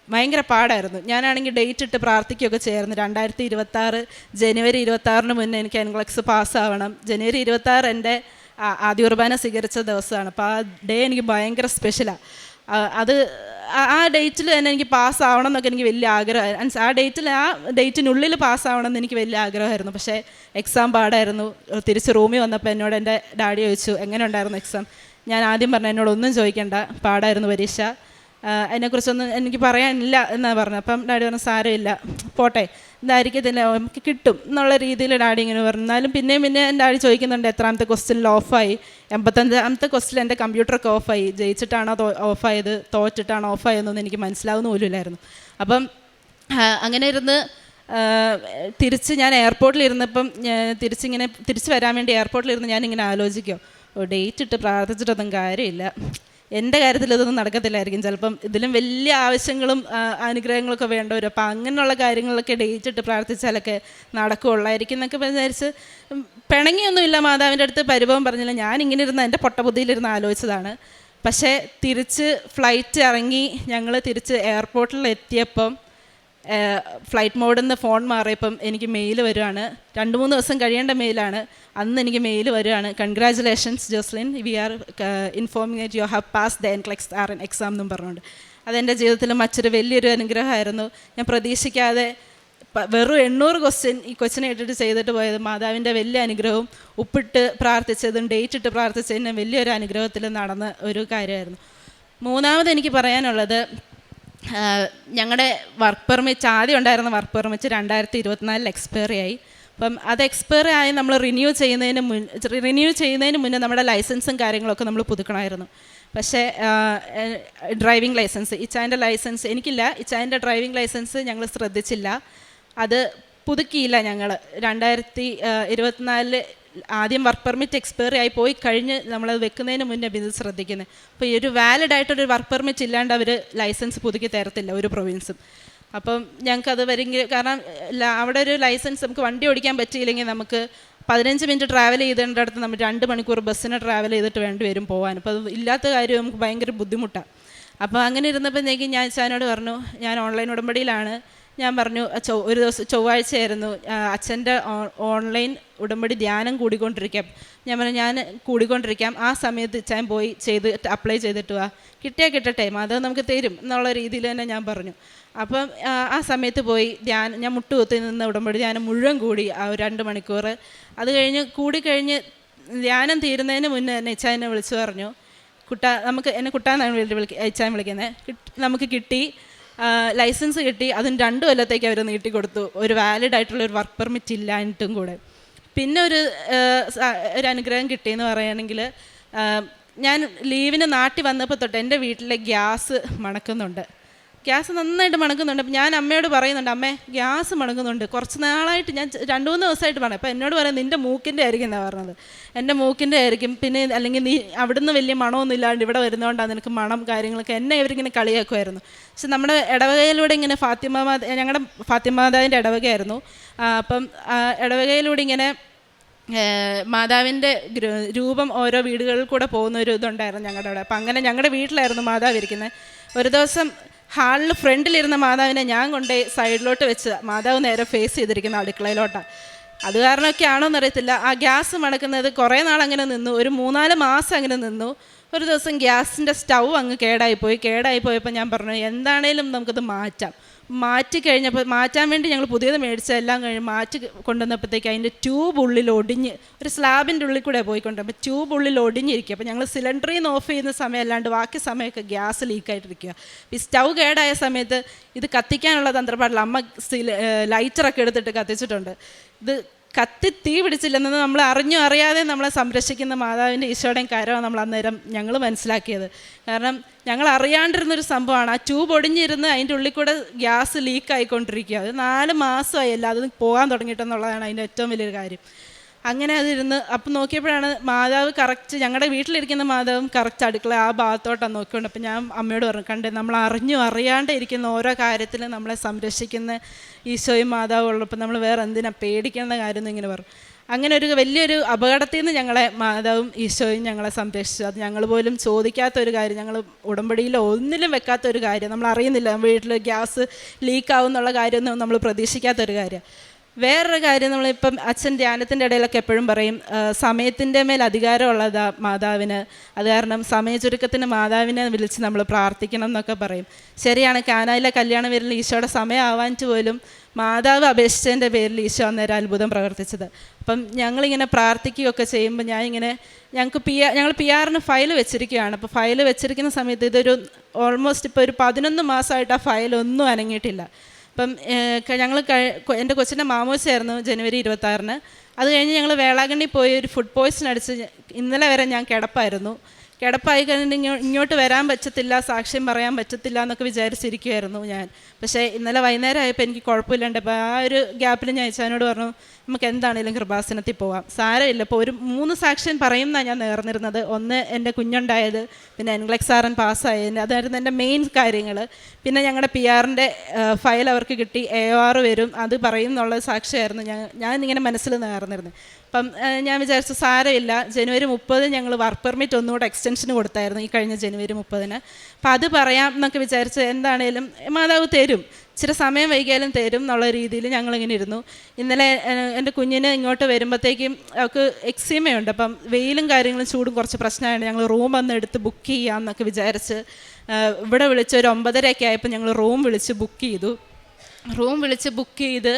ഭയങ്കര പാടായിരുന്നു. ഞാനാണെങ്കിൽ ഡേറ്റ് ഇട്ട് പ്രാർത്ഥിക്കുകയൊക്കെ ചേർന്ന് രണ്ടായിരത്തി ഇരുപത്താറ് ജനുവരി ഇരുപത്താറിന് മുന്നേ എനിക്ക് എൻക്ലക്സ് പാസ്സാവണം ജനുവരി ഇരുപത്താറ് എന്റെ ആദ്യ കുർബാന സ്വീകരിച്ച ദിവസമാണ്. അപ്പോൾ ആ ഡേ എനിക്ക് ഭയങ്കര സ്പെഷ്യലാണ് അത് ആ- ഡേറ്റിൽ തന്നെ എനിക്ക് പാസ്സാവണം എന്നൊക്കെ എനിക്ക് വലിയ ആഗ്രഹം. ആ ഡേറ്റിൽ ആ ഡേറ്റിനുള്ളിൽ പാസ്സാവണം എന്ന് എനിക്ക് വലിയ ആഗ്രഹമായിരുന്നു. പക്ഷേ എക്സാം പാടായിരുന്നു. തിരിച്ച് റൂമിൽ വന്നപ്പോൾ എന്നോട് എന്റെ ഡാഡി ചോദിച്ചു എങ്ങനെ ഉണ്ടായിരുന്നു എക്സാം ഞാൻ ആദ്യം പറഞ്ഞു എന്നോട് ഒന്നും ചോദിക്കണ്ട. പാടായിരുന്നു പരീക്ഷ. അതിനെക്കുറിച്ചൊന്നും എനിക്ക് പറയാനില്ല എന്നാണ് പറഞ്ഞത്. അപ്പം ഡാഡി പറഞ്ഞു സാരമില്ല. പോട്ടെ. ഇതായിരിക്കത്തില്ല നമുക്ക് കിട്ടും എന്നുള്ള രീതിയിൽ ഡാഡി ഇങ്ങനെ പറഞ്ഞു. എന്നാലും പിന്നെയും പിന്നെ എന്റെ ഡാഡി ചോദിക്കുന്നുണ്ട് എത്രാമത്തെ ക്വസ്റ്റ്യനിൽ ഓഫായി? എൺപത്തഞ്ചാമത്തെ ക്വസ്റ്റിൽ എന്റെ കമ്പ്യൂട്ടറൊക്കെ ഓഫായി. ജയിച്ചിട്ടാണോ ഓഫായത്? തോറ്റിട്ടാണോ ഓഫായതെന്നൊന്നും എനിക്ക് മനസ്സിലാവുന്ന പോലുമില്ലായിരുന്നു അപ്പം അങ്ങനെ ഇരുന്ന് തിരിച്ച് ഞാൻ ഞാൻ തിരിച്ചിങ്ങനെ തിരിച്ച് വരാൻ വേണ്ടി എയർപോർട്ടിലിരുന്ന് ഞാനിങ്ങനെ ആലോചിക്കും. ഓ ഡേറ്റ് ഇട്ട് പ്രാർത്ഥിച്ചിട്ടൊന്നും കാര്യമില്ല. എന്റെ കാര്യത്തിൽ ഇതൊന്നും നടക്കത്തില്ലായിരിക്കും. ചിലപ്പം ഇതിലും വലിയ ആവശ്യങ്ങളും അനുഗ്രഹങ്ങളൊക്കെ വേണ്ടവരും. അപ്പം അങ്ങനെയുള്ള കാര്യങ്ങളൊക്കെ ഡേറ്റിട്ട് പ്രാർത്ഥിച്ചാലൊക്കെ നടക്കുകയുള്ളായിരിക്കും എന്നൊക്കെ വിചാരിച്ച് പിണങ്ങിയൊന്നുമില്ല മാതാവിന്റെ അടുത്ത് പരിഭവം പറഞ്ഞില്ല. ഞാൻ ഇങ്ങനെ ഇരുന്ന് എന്റെ പൊട്ടബുദ്ധിയിലിരുന്ന് ആലോചിച്ചതാണ്. പക്ഷേ തിരിച്ച് ഫ്ലൈറ്റ് ഇറങ്ങി ഞങ്ങൾ തിരിച്ച് എയർപോർട്ടിൽ എത്തിയപ്പം ഫ്ലൈറ്റ് മോഡിൽ നിന്ന് ഫോൺ മാറിയപ്പം എനിക്ക് മെയിൽ വരുവാണ്. രണ്ട് മൂന്ന് ദിവസം കഴിയേണ്ട മെയിലാണ് അന്ന് എനിക്ക് മെയിൽ വരുവാണ്. Congratulations Joslin we are informing you have pass the NCLEX R N exam എന്നും പറഞ്ഞുകൊണ്ട്. അതെന്റെ ജീവിതത്തിൽ മറ്റൊരു വലിയൊരു അനുഗ്രഹമായിരുന്നു. ഞാൻ പ്രതീക്ഷിക്കാതെ വെറും എണ്ണൂറ് ക്വസ്റ്റ്യൻ ഈ കൊച്ചിനെ ഇട്ടിട്ട് ചെയ്തിട്ട് പോയത് മാതാവിന്റെ വലിയ അനുഗ്രഹവും ഉപ്പിട്ട് പ്രാർത്ഥിച്ചതും ഡേറ്റ് ഇട്ട് പ്രാർത്ഥിച്ചതിനും വലിയൊരു അനുഗ്രഹത്തിൽ നടന്ന ഒരു കാര്യമായിരുന്നു. മൂന്നാമത് എനിക്ക് പറയാനുള്ളത് ഞങ്ങളുടെ വർക്ക് പെർമിറ്റ് ആദ്യം ഉണ്ടായിരുന്ന വർക്ക് പെർമിറ്റ് രണ്ടായിരത്തി ഇരുപത്തിനാലിൽ എക്സ്പയറി ആയി. അപ്പം അത് എക്സ്പയറി ആയി നമ്മൾ റിന്യൂ ചെയ്യുന്നതിന് മുൻ റിന്യൂ ചെയ്യുന്നതിന് മുന്നേ നമ്മുടെ ലൈസൻസും കാര്യങ്ങളൊക്കെ നമ്മൾ പുതുക്കണമായിരുന്നു. പക്ഷേ ഡ്രൈവിംഗ് ലൈസൻസ് ഇച്ചാന്റെ ലൈസൻസ് എനിക്കില്ല. ഇച്ചാന്റെ ഡ്രൈവിംഗ് ലൈസൻസ് ഞങ്ങൾ ശ്രദ്ധിച്ചില്ല. അത് പുതുക്കിയില്ല ഞങ്ങൾ രണ്ടായിരത്തി ഇരുപത്തിനാലിൽ ആദ്യം വർക്ക് പെർമിറ്റ് എക്സ്പയറി ആയി പോയി കഴിഞ്ഞ് നമ്മളത് വെക്കുന്നതിന് മുന്നേ ഇത് ശ്രദ്ധിക്കുന്നത് അപ്പോൾ ഈ ഒരു വാലിഡ് ആയിട്ടൊരു വർക്ക് പെർമിറ്റ് ഇല്ലാണ്ട് അവർ ലൈസൻസ് പുതുക്കി തരത്തില്ല ഒരു പ്രൊവിൻസും അപ്പം ഞങ്ങൾക്കത് വരുമെങ്കിൽ കാരണം അവിടെ ഒരു ലൈസൻസ് നമുക്ക് വണ്ടി ഓടിക്കാൻ പറ്റിയില്ലെങ്കിൽ നമുക്ക് പതിനഞ്ച് മിനിറ്റ് ട്രാവൽ ചെയ്തതിന്റെ അടുത്ത് നമ്മൾ രണ്ട് മണിക്കൂർ ബസ്സിന് ട്രാവൽ ചെയ്തിട്ട് വേണ്ടി വരും പോകാൻ അപ്പോൾ അത് ഇല്ലാത്ത കാര്യം നമുക്ക് ഭയങ്കര ബുദ്ധിമുട്ടാണ് അപ്പോൾ അങ്ങനെ ഇരുന്നപ്പോഴത്തേക്കും ഞാൻ ചാനോട് പറഞ്ഞു ഞാൻ ഓൺലൈൻ ഉടമ്പടിയിലാണ്. ഞാൻ പറഞ്ഞു ഒരു ദിവസം ചൊവ്വാഴ്ചയായിരുന്നു അച്ഛന്റെ ഓൺലൈൻ ഉടമ്പടി ധ്യാനം കൂടിക്കൊണ്ടിരിക്കാം ഞാൻ പറഞ്ഞു ഞാൻ കൂടിക്കൊണ്ടിരിക്കാം. ആ സമയത്ത് ഞാൻ പോയി ചെയ്ത് അപ്ലൈ ചെയ്തിട്ട് വാ. കിട്ടിയാൽ കിട്ടട്ടെ അത് നമുക്ക് തരും എന്നുള്ള രീതിയിൽ തന്നെ ഞാൻ പറഞ്ഞു. അപ്പം ആ, സമയത്ത് പോയി ധ്യാനം ഞാൻ മുട്ടുകുത്തി നിന്ന് ഉടമ്പടി ധ്യാനം മുഴുവൻ കൂടി ആ ഒരു രണ്ട് മണിക്കൂർ. അത് കഴിഞ്ഞ് കൂടിക്കഴിഞ്ഞ് ധ്യാനം തീരുന്നതിന് മുന്നേ തന്നെ ഇച്ചായനെ വിളിച്ചു പറഞ്ഞു കുട്ട നമുക്ക് എന്നെ കുട്ടാന്നാണ് വിളി വിളിക്ക അയച്ചാൻ വിളിക്കുന്നത് നമുക്ക് കിട്ടി. ലൈസൻസ് കിട്ടി. അതിന് രണ്ട് കൊല്ലത്തേക്ക് അവർ നീട്ടിക്കൊടുത്തു. ഒരു വാലിഡ് ആയിട്ടുള്ള ഒരു വർക്ക് പെർമിറ്റ് ഇല്ലാഞ്ഞിട്ടും കൂടെ. പിന്നെ ഒരു ഒരു അനുഗ്രഹം കിട്ടിയെന്ന് പറയുകയാണെങ്കിൽ ഞാൻ ലീവിന് നാട്ടിൽ വന്നപ്പോൾ തൊട്ട് എന്റെ വീട്ടിലെ ഗ്യാസ് മണക്കുന്നുണ്ട്. ഗ്യാസ് നന്നായിട്ട് മണക്കുന്നുണ്ട്. അപ്പം ഞാൻ അമ്മയോട് പറയുന്നുണ്ട് അമ്മേ ഗ്യാസ് മണക്കുന്നുണ്ട്. കുറച്ച് നാളായിട്ട് ഞാൻ രണ്ടു മൂന്ന് ദിവസമായിട്ട് പറഞ്ഞു അപ്പം എന്നോട് പറയാം നിന്റെ മൂക്കിന്റെ ആയിരിക്കും എന്നാണ് പറഞ്ഞത്. എന്റെ മൂക്കിന്റെ ആയിരിക്കും. പിന്നെ അല്ലെങ്കിൽ നീ അവിടുന്ന് വലിയ മണമൊന്നും ഇല്ലാണ്ട് ഇവിടെ വരുന്നതുകൊണ്ടാണ് നിനക്ക് മണം കാര്യങ്ങളൊക്കെ എന്നെ ഇവരിങ്ങനെ കളിയാക്കുമായിരുന്നു പക്ഷെ നമ്മുടെ ഇടവകയിലൂടെ ഇങ്ങനെ ഫാത്തിമ ഞങ്ങളുടെ ഫാത്തിമ മാതാവിന്റെ ഇടവകയായിരുന്നു. അപ്പം ഇടവകയിലൂടെ ഇങ്ങനെ മാതാവിന്റെ രൂപം ഓരോ വീടുകളിൽ കൂടെ പോകുന്ന ഒരു ഇതുണ്ടായിരുന്നു ഞങ്ങളുടെ അവിടെ. അപ്പം അങ്ങനെ ഞങ്ങളുടെ വീട്ടിലായിരുന്നു മാതാവ് ഇരിക്കുന്നത് ഒരു ദിവസം ഹാളിൽ ഫ്രണ്ടിലിരുന്ന മാതാവിനെ ഞാൻ കൊണ്ട് സൈഡിലോട്ട് വെച്ച് മാതാവ് നേരെ ഫേസ് ചെയ്തിരിക്കുന്ന അടുക്കളയിലോട്ടാണ് അത് കാരണമൊക്കെ ആണോ എന്നറിയത്തില്ല. ആ ഗ്യാസ് മണക്കുന്നത് കുറേ നാൾ അങ്ങനെ നിന്നു. ഒരു മൂന്നാൽ മാസം അങ്ങനെ നിന്നു. ഒരു ദിവസം ഗ്യാസിന്റെ സ്റ്റൗ അങ്ങ് കേടായിപ്പോയി കേടായി പോയപ്പോൾ ഞാൻ പറഞ്ഞു എന്താണേലും നമുക്കത് മാറ്റാം. മാറ്റി കഴിഞ്ഞപ്പോൾ മാറ്റാൻ വേണ്ടി ഞങ്ങൾ പുതിയത് മേടിച്ച എല്ലാം കഴിഞ്ഞ് മാറ്റി കൊണ്ടുവന്നപ്പോഴത്തേക്ക് അതിന്റെ ട്യൂബ് ഉള്ളിൽ ഒടിഞ്ഞ് ഒരു സ്ലാബിന്റെ ഉള്ളിൽ കൂടെ പോയിക്കൊണ്ട് അപ്പോൾ ട്യൂബ് ഉള്ളിൽ ഒടിഞ്ഞിരിക്കുക. അപ്പോൾ ഞങ്ങൾ സിലിണ്ടറിൽ നിന്ന് ഓഫ് ചെയ്യുന്ന സമയം അല്ലാണ്ട് ബാക്കി സമയമൊക്കെ ഗ്യാസ് ലീക്കായിട്ടിരിക്കുക. ഈ സ്റ്റൗ കേടായ സമയത്ത് ഇത് കത്തിക്കാനുള്ള തന്ത്രപ്പാടില്ല. അമ്മ ലൈറ്ററൊക്കെ എടുത്തിട്ട് കത്തിച്ചിട്ടുണ്ട്. ഇത് കത്തി തീ പിടിച്ചില്ലെന്നത് നമ്മൾ അറിഞ്ഞോ അറിയാതെ നമ്മളെ സംരക്ഷിക്കുന്ന മാതാവിന്റെ ഈശോയുടെയും കാര്യമാണ് നമ്മൾ അന്നേരം ഞങ്ങൾ മനസ്സിലാക്കിയത്. കാരണം ഞങ്ങൾ അറിയാണ്ടിരുന്നൊരു സംഭവമാണ്. ആ ട്യൂബ് ഒടിഞ്ഞിരുന്ന് അതിന്റെ ഉള്ളിൽ കൂടെ ഗ്യാസ് ലീക്ക് ആയിക്കൊണ്ടിരിക്കുക അത് നാല് മാസമായി അത് പോകാൻ തുടങ്ങിയിട്ടെന്നുള്ളതാണ് അതിന്റെ ഏറ്റവും വലിയൊരു കാര്യം. അങ്ങനെ അതിരുന്ന് അപ്പം നോക്കിയപ്പോഴാണ് മാതാവ് കറക്റ്റ് ഞങ്ങളുടെ വീട്ടിലിരിക്കുന്ന മാതാവും കറക്റ്റ് അടുക്കള ആ ഭാഗത്തോട്ടാണ് നോക്കിക്കൊണ്ട്. അപ്പം ഞാൻ അമ്മയോട് പറഞ്ഞു കണ്ടേ നമ്മൾ അറിഞ്ഞു അറിയാണ്ട് ഇരിക്കുന്ന ഓരോ കാര്യത്തിലും നമ്മളെ സംരക്ഷിക്കുന്ന ഈശോയും മാതാവും ഉള്ളപ്പോൾ നമ്മൾ വേറെ എന്തിനാ പേടിക്കേണ്ട കാര്യം എന്ന് ഇങ്ങനെ പറഞ്ഞു. അങ്ങനെ ഒരു വലിയൊരു അപകടത്തിൽ നിന്ന് ഞങ്ങളെ മാതാവും ഈശോയും ഞങ്ങളെ സംരക്ഷിച്ചു. അത് ഞങ്ങൾ പോലും ചോദിക്കാത്ത ഒരു കാര്യം ഞങ്ങൾ ഉടമ്പടിയിൽ ഒന്നിലും വെക്കാത്ത ഒരു കാര്യം. നമ്മൾ അറിയുന്നില്ല വീട്ടിൽ ഗ്യാസ് ലീക്കാവുന്നുള്ള കാര്യമൊന്നും നമ്മൾ പ്രതീക്ഷിക്കാത്ത ഒരു കാര്യം. വേറൊരു കാര്യം നമ്മളിപ്പം അച്ഛൻ ധ്യാനത്തിന്റെ ഇടയിലൊക്കെ എപ്പോഴും പറയും സമയത്തിന്റെ മേൽ അധികാരമുള്ളതാ മാതാവിന്. അത് കാരണം സമയ ചുരുക്കത്തിന് മാതാവിനെ വിളിച്ച് നമ്മൾ പ്രാർത്ഥിക്കണം എന്നൊക്കെ പറയും. ശരിയാണ് കാനായിലെ കല്യാണ പേരിൽ ഈശോയുടെ സമയമാവാന്റ് പോലും മാതാവ് അപേക്ഷിച്ചതിന്റെ പേരിൽ ഈശോ അന്നേരം അത്ഭുതം പ്രവർത്തിച്ചത്. അപ്പം ഞങ്ങളിങ്ങനെ പ്രാർത്ഥിക്കുകയൊക്കെ ചെയ്യുമ്പോൾ ഞാനിങ്ങനെ ഞങ്ങൾക്ക് പി ആർ ഞങ്ങൾ പി ആറിന് ഫയൽ വെച്ചിരിക്കുകയാണ്. അപ്പോൾ ഫയൽ വെച്ചിരിക്കുന്ന സമയത്ത് ഇതൊരു ഓൾമോസ്റ്റ് ഇപ്പോൾ ഒരു പതിനൊന്ന് മാസമായിട്ട് ആ ഫയൽ ഒന്നും അനങ്ങിയിട്ടില്ല. അപ്പം ഞങ്ങൾ എന്റെ കൊച്ചിന്റെ മാമോസായിരുന്നു ജനുവരി ഇരുപത്താറിന്. അത് കഴിഞ്ഞ് ഞങ്ങൾ വേളാങ്കണ്ണി പോയി ഒരു ഫുഡ് പോയ്സൺ അടിച്ച് ഇന്നലെ വരെ ഞാൻ കിടപ്പായിരുന്നു. കിടപ്പായി കഴിഞ്ഞിട്ട് ഇങ്ങോ- ഇങ്ങോട്ട് വരാൻ പറ്റത്തില്ല സാക്ഷ്യം പറയാൻ പറ്റത്തില്ല എന്നൊക്കെ വിചാരിച്ചിരിക്കുമായിരുന്നു ഞാൻ. പക്ഷേ ഇന്നലെ വൈകുന്നേരം ആയപ്പോൾ എനിക്ക് കുഴപ്പമില്ലാണ്ട് അപ്പോൾ ആ ഒരു ഗ്യാപ്പിൽ ഞാൻ അച്ഛനോട് പറഞ്ഞു നമുക്ക് എന്താണെങ്കിലും കൃപാസനത്തിൽ പോവാം. സാരമില്ല. ഇപ്പോൾ ഒരു മൂന്ന് സാക്ഷ്യം പറയുന്നതാണ് ഞാൻ നേർന്നിരുന്നത്. ഒന്ന് എന്റെ കുഞ്ഞുണ്ടായത് പിന്നെ എൻഗ്ലക്സ് എൻ പാസ്സായതിന്. അതായിരുന്നു എന്റെ മെയിൻ കാര്യങ്ങൾ പിന്നെ ഞങ്ങളുടെ പി ആറിന്റെ ഫയൽ അവർക്ക് കിട്ടി. എ ആർ വരും. അത് പറയും എന്നുള്ള സാക്ഷ്യമായിരുന്നു ഞാൻ ഞാൻ ഇങ്ങനെ മനസ്സിൽ നേർന്നിരുന്നത്. അപ്പം ഞാൻ വിചാരിച്ചു സാരമില്ല. ജനുവരി മുപ്പത് ഞങ്ങൾ വർക്ക് പെർമിറ്റ് ഒന്നുകൂടെ എക്സ്റ്റൻഷന് കൊടുത്തായിരുന്നു ഈ കഴിഞ്ഞ ജനുവരി മുപ്പതിന്. അപ്പം അത് പറയാം എന്നൊക്കെ വിചാരിച്ച് എന്താണേലും മാതാവ് തരും. ഇച്ചിരി സമയം വൈകിയാലും തരും എന്നുള്ള രീതിയിൽ ഞങ്ങളിങ്ങനെ ഇരുന്നു. ഇന്നലെ എന്റെ കുഞ്ഞിന് ഇങ്ങോട്ട് വരുമ്പോഴത്തേക്കും അവൾക്ക് എക്സീമയുണ്ട്. അപ്പം വെയിലും കാര്യങ്ങളും ചൂടും കുറച്ച് പ്രശ്നമായിട്ട് ഞങ്ങൾ റൂം ഒന്ന് എടുത്ത് ബുക്ക് ചെയ്യാമെന്നൊക്കെ വിചാരിച്ച് ഇവിടെ വിളിച്ച് ഒരു ഒമ്പതരയൊക്കെ ആയപ്പോൾ ഞങ്ങൾ റൂം വിളിച്ച് ബുക്ക് ചെയ്തു. റൂം വിളിച്ച് ബുക്ക് ചെയ്ത്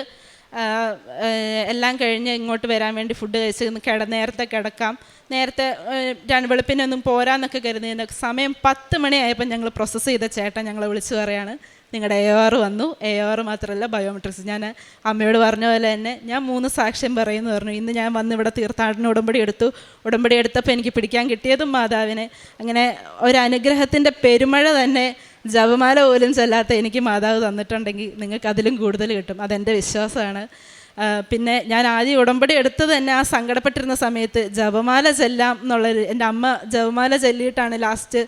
എല്ലാം കഴിഞ്ഞ് ഇങ്ങോട്ട് വരാൻ വേണ്ടി ഫുഡ് കഴിച്ച് കിട നേരത്തെ കിടക്കാം. നേരത്തെ വെളുപ്പിനൊന്നും പോരാന്നൊക്കെ കരുതി സമയം പത്ത് മണിയായപ്പോൾ ഞങ്ങൾ പ്രോസസ്സ് ചെയ്ത ചേട്ടൻ ഞങ്ങളെ വിളിച്ചു പറയാണ് നിങ്ങളുടെ എ ആർ വന്നു. എ ആർ മാത്രമല്ല ബയോമെട്രിക്സ് ഞാൻ അമ്മയോട് പറഞ്ഞ പോലെ തന്നെ ഞാൻ മൂന്ന് സാക്ഷ്യം പറയുമെന്ന് പറഞ്ഞു. ഇന്ന് ഞാൻ വന്ന് ഇവിടെ തീർത്ഥാടന ഉടമ്പടി എടുത്തു. ഉടമ്പടി എടുത്തപ്പോൾ എനിക്ക് പിടിക്കാൻ കിട്ടിയതും മാതാവിനെ. അങ്ങനെ ഒരു അനുഗ്രഹത്തിന്റെ പെരുമഴ തന്നെ ജപമാല പോലും ചെല്ലാത്ത എനിക്ക് മാതാവ് തന്നിട്ടുണ്ടെങ്കിൽ നിങ്ങൾക്ക് അതിലും കൂടുതൽ കിട്ടും. അതെന്റെ വിശ്വാസമാണ്. പിന്നെ ഞാൻ ആദ്യം ഉടമ്പടി എടുത്തത് തന്നെ ആ സങ്കടപ്പെട്ടിരുന്ന സമയത്ത് ജപമാല ചെല്ലാം എന്നുള്ള എന്റെ അമ്മ ജപമാല ചൊല്ലിയിട്ടാണ് ലാസ്റ്റ്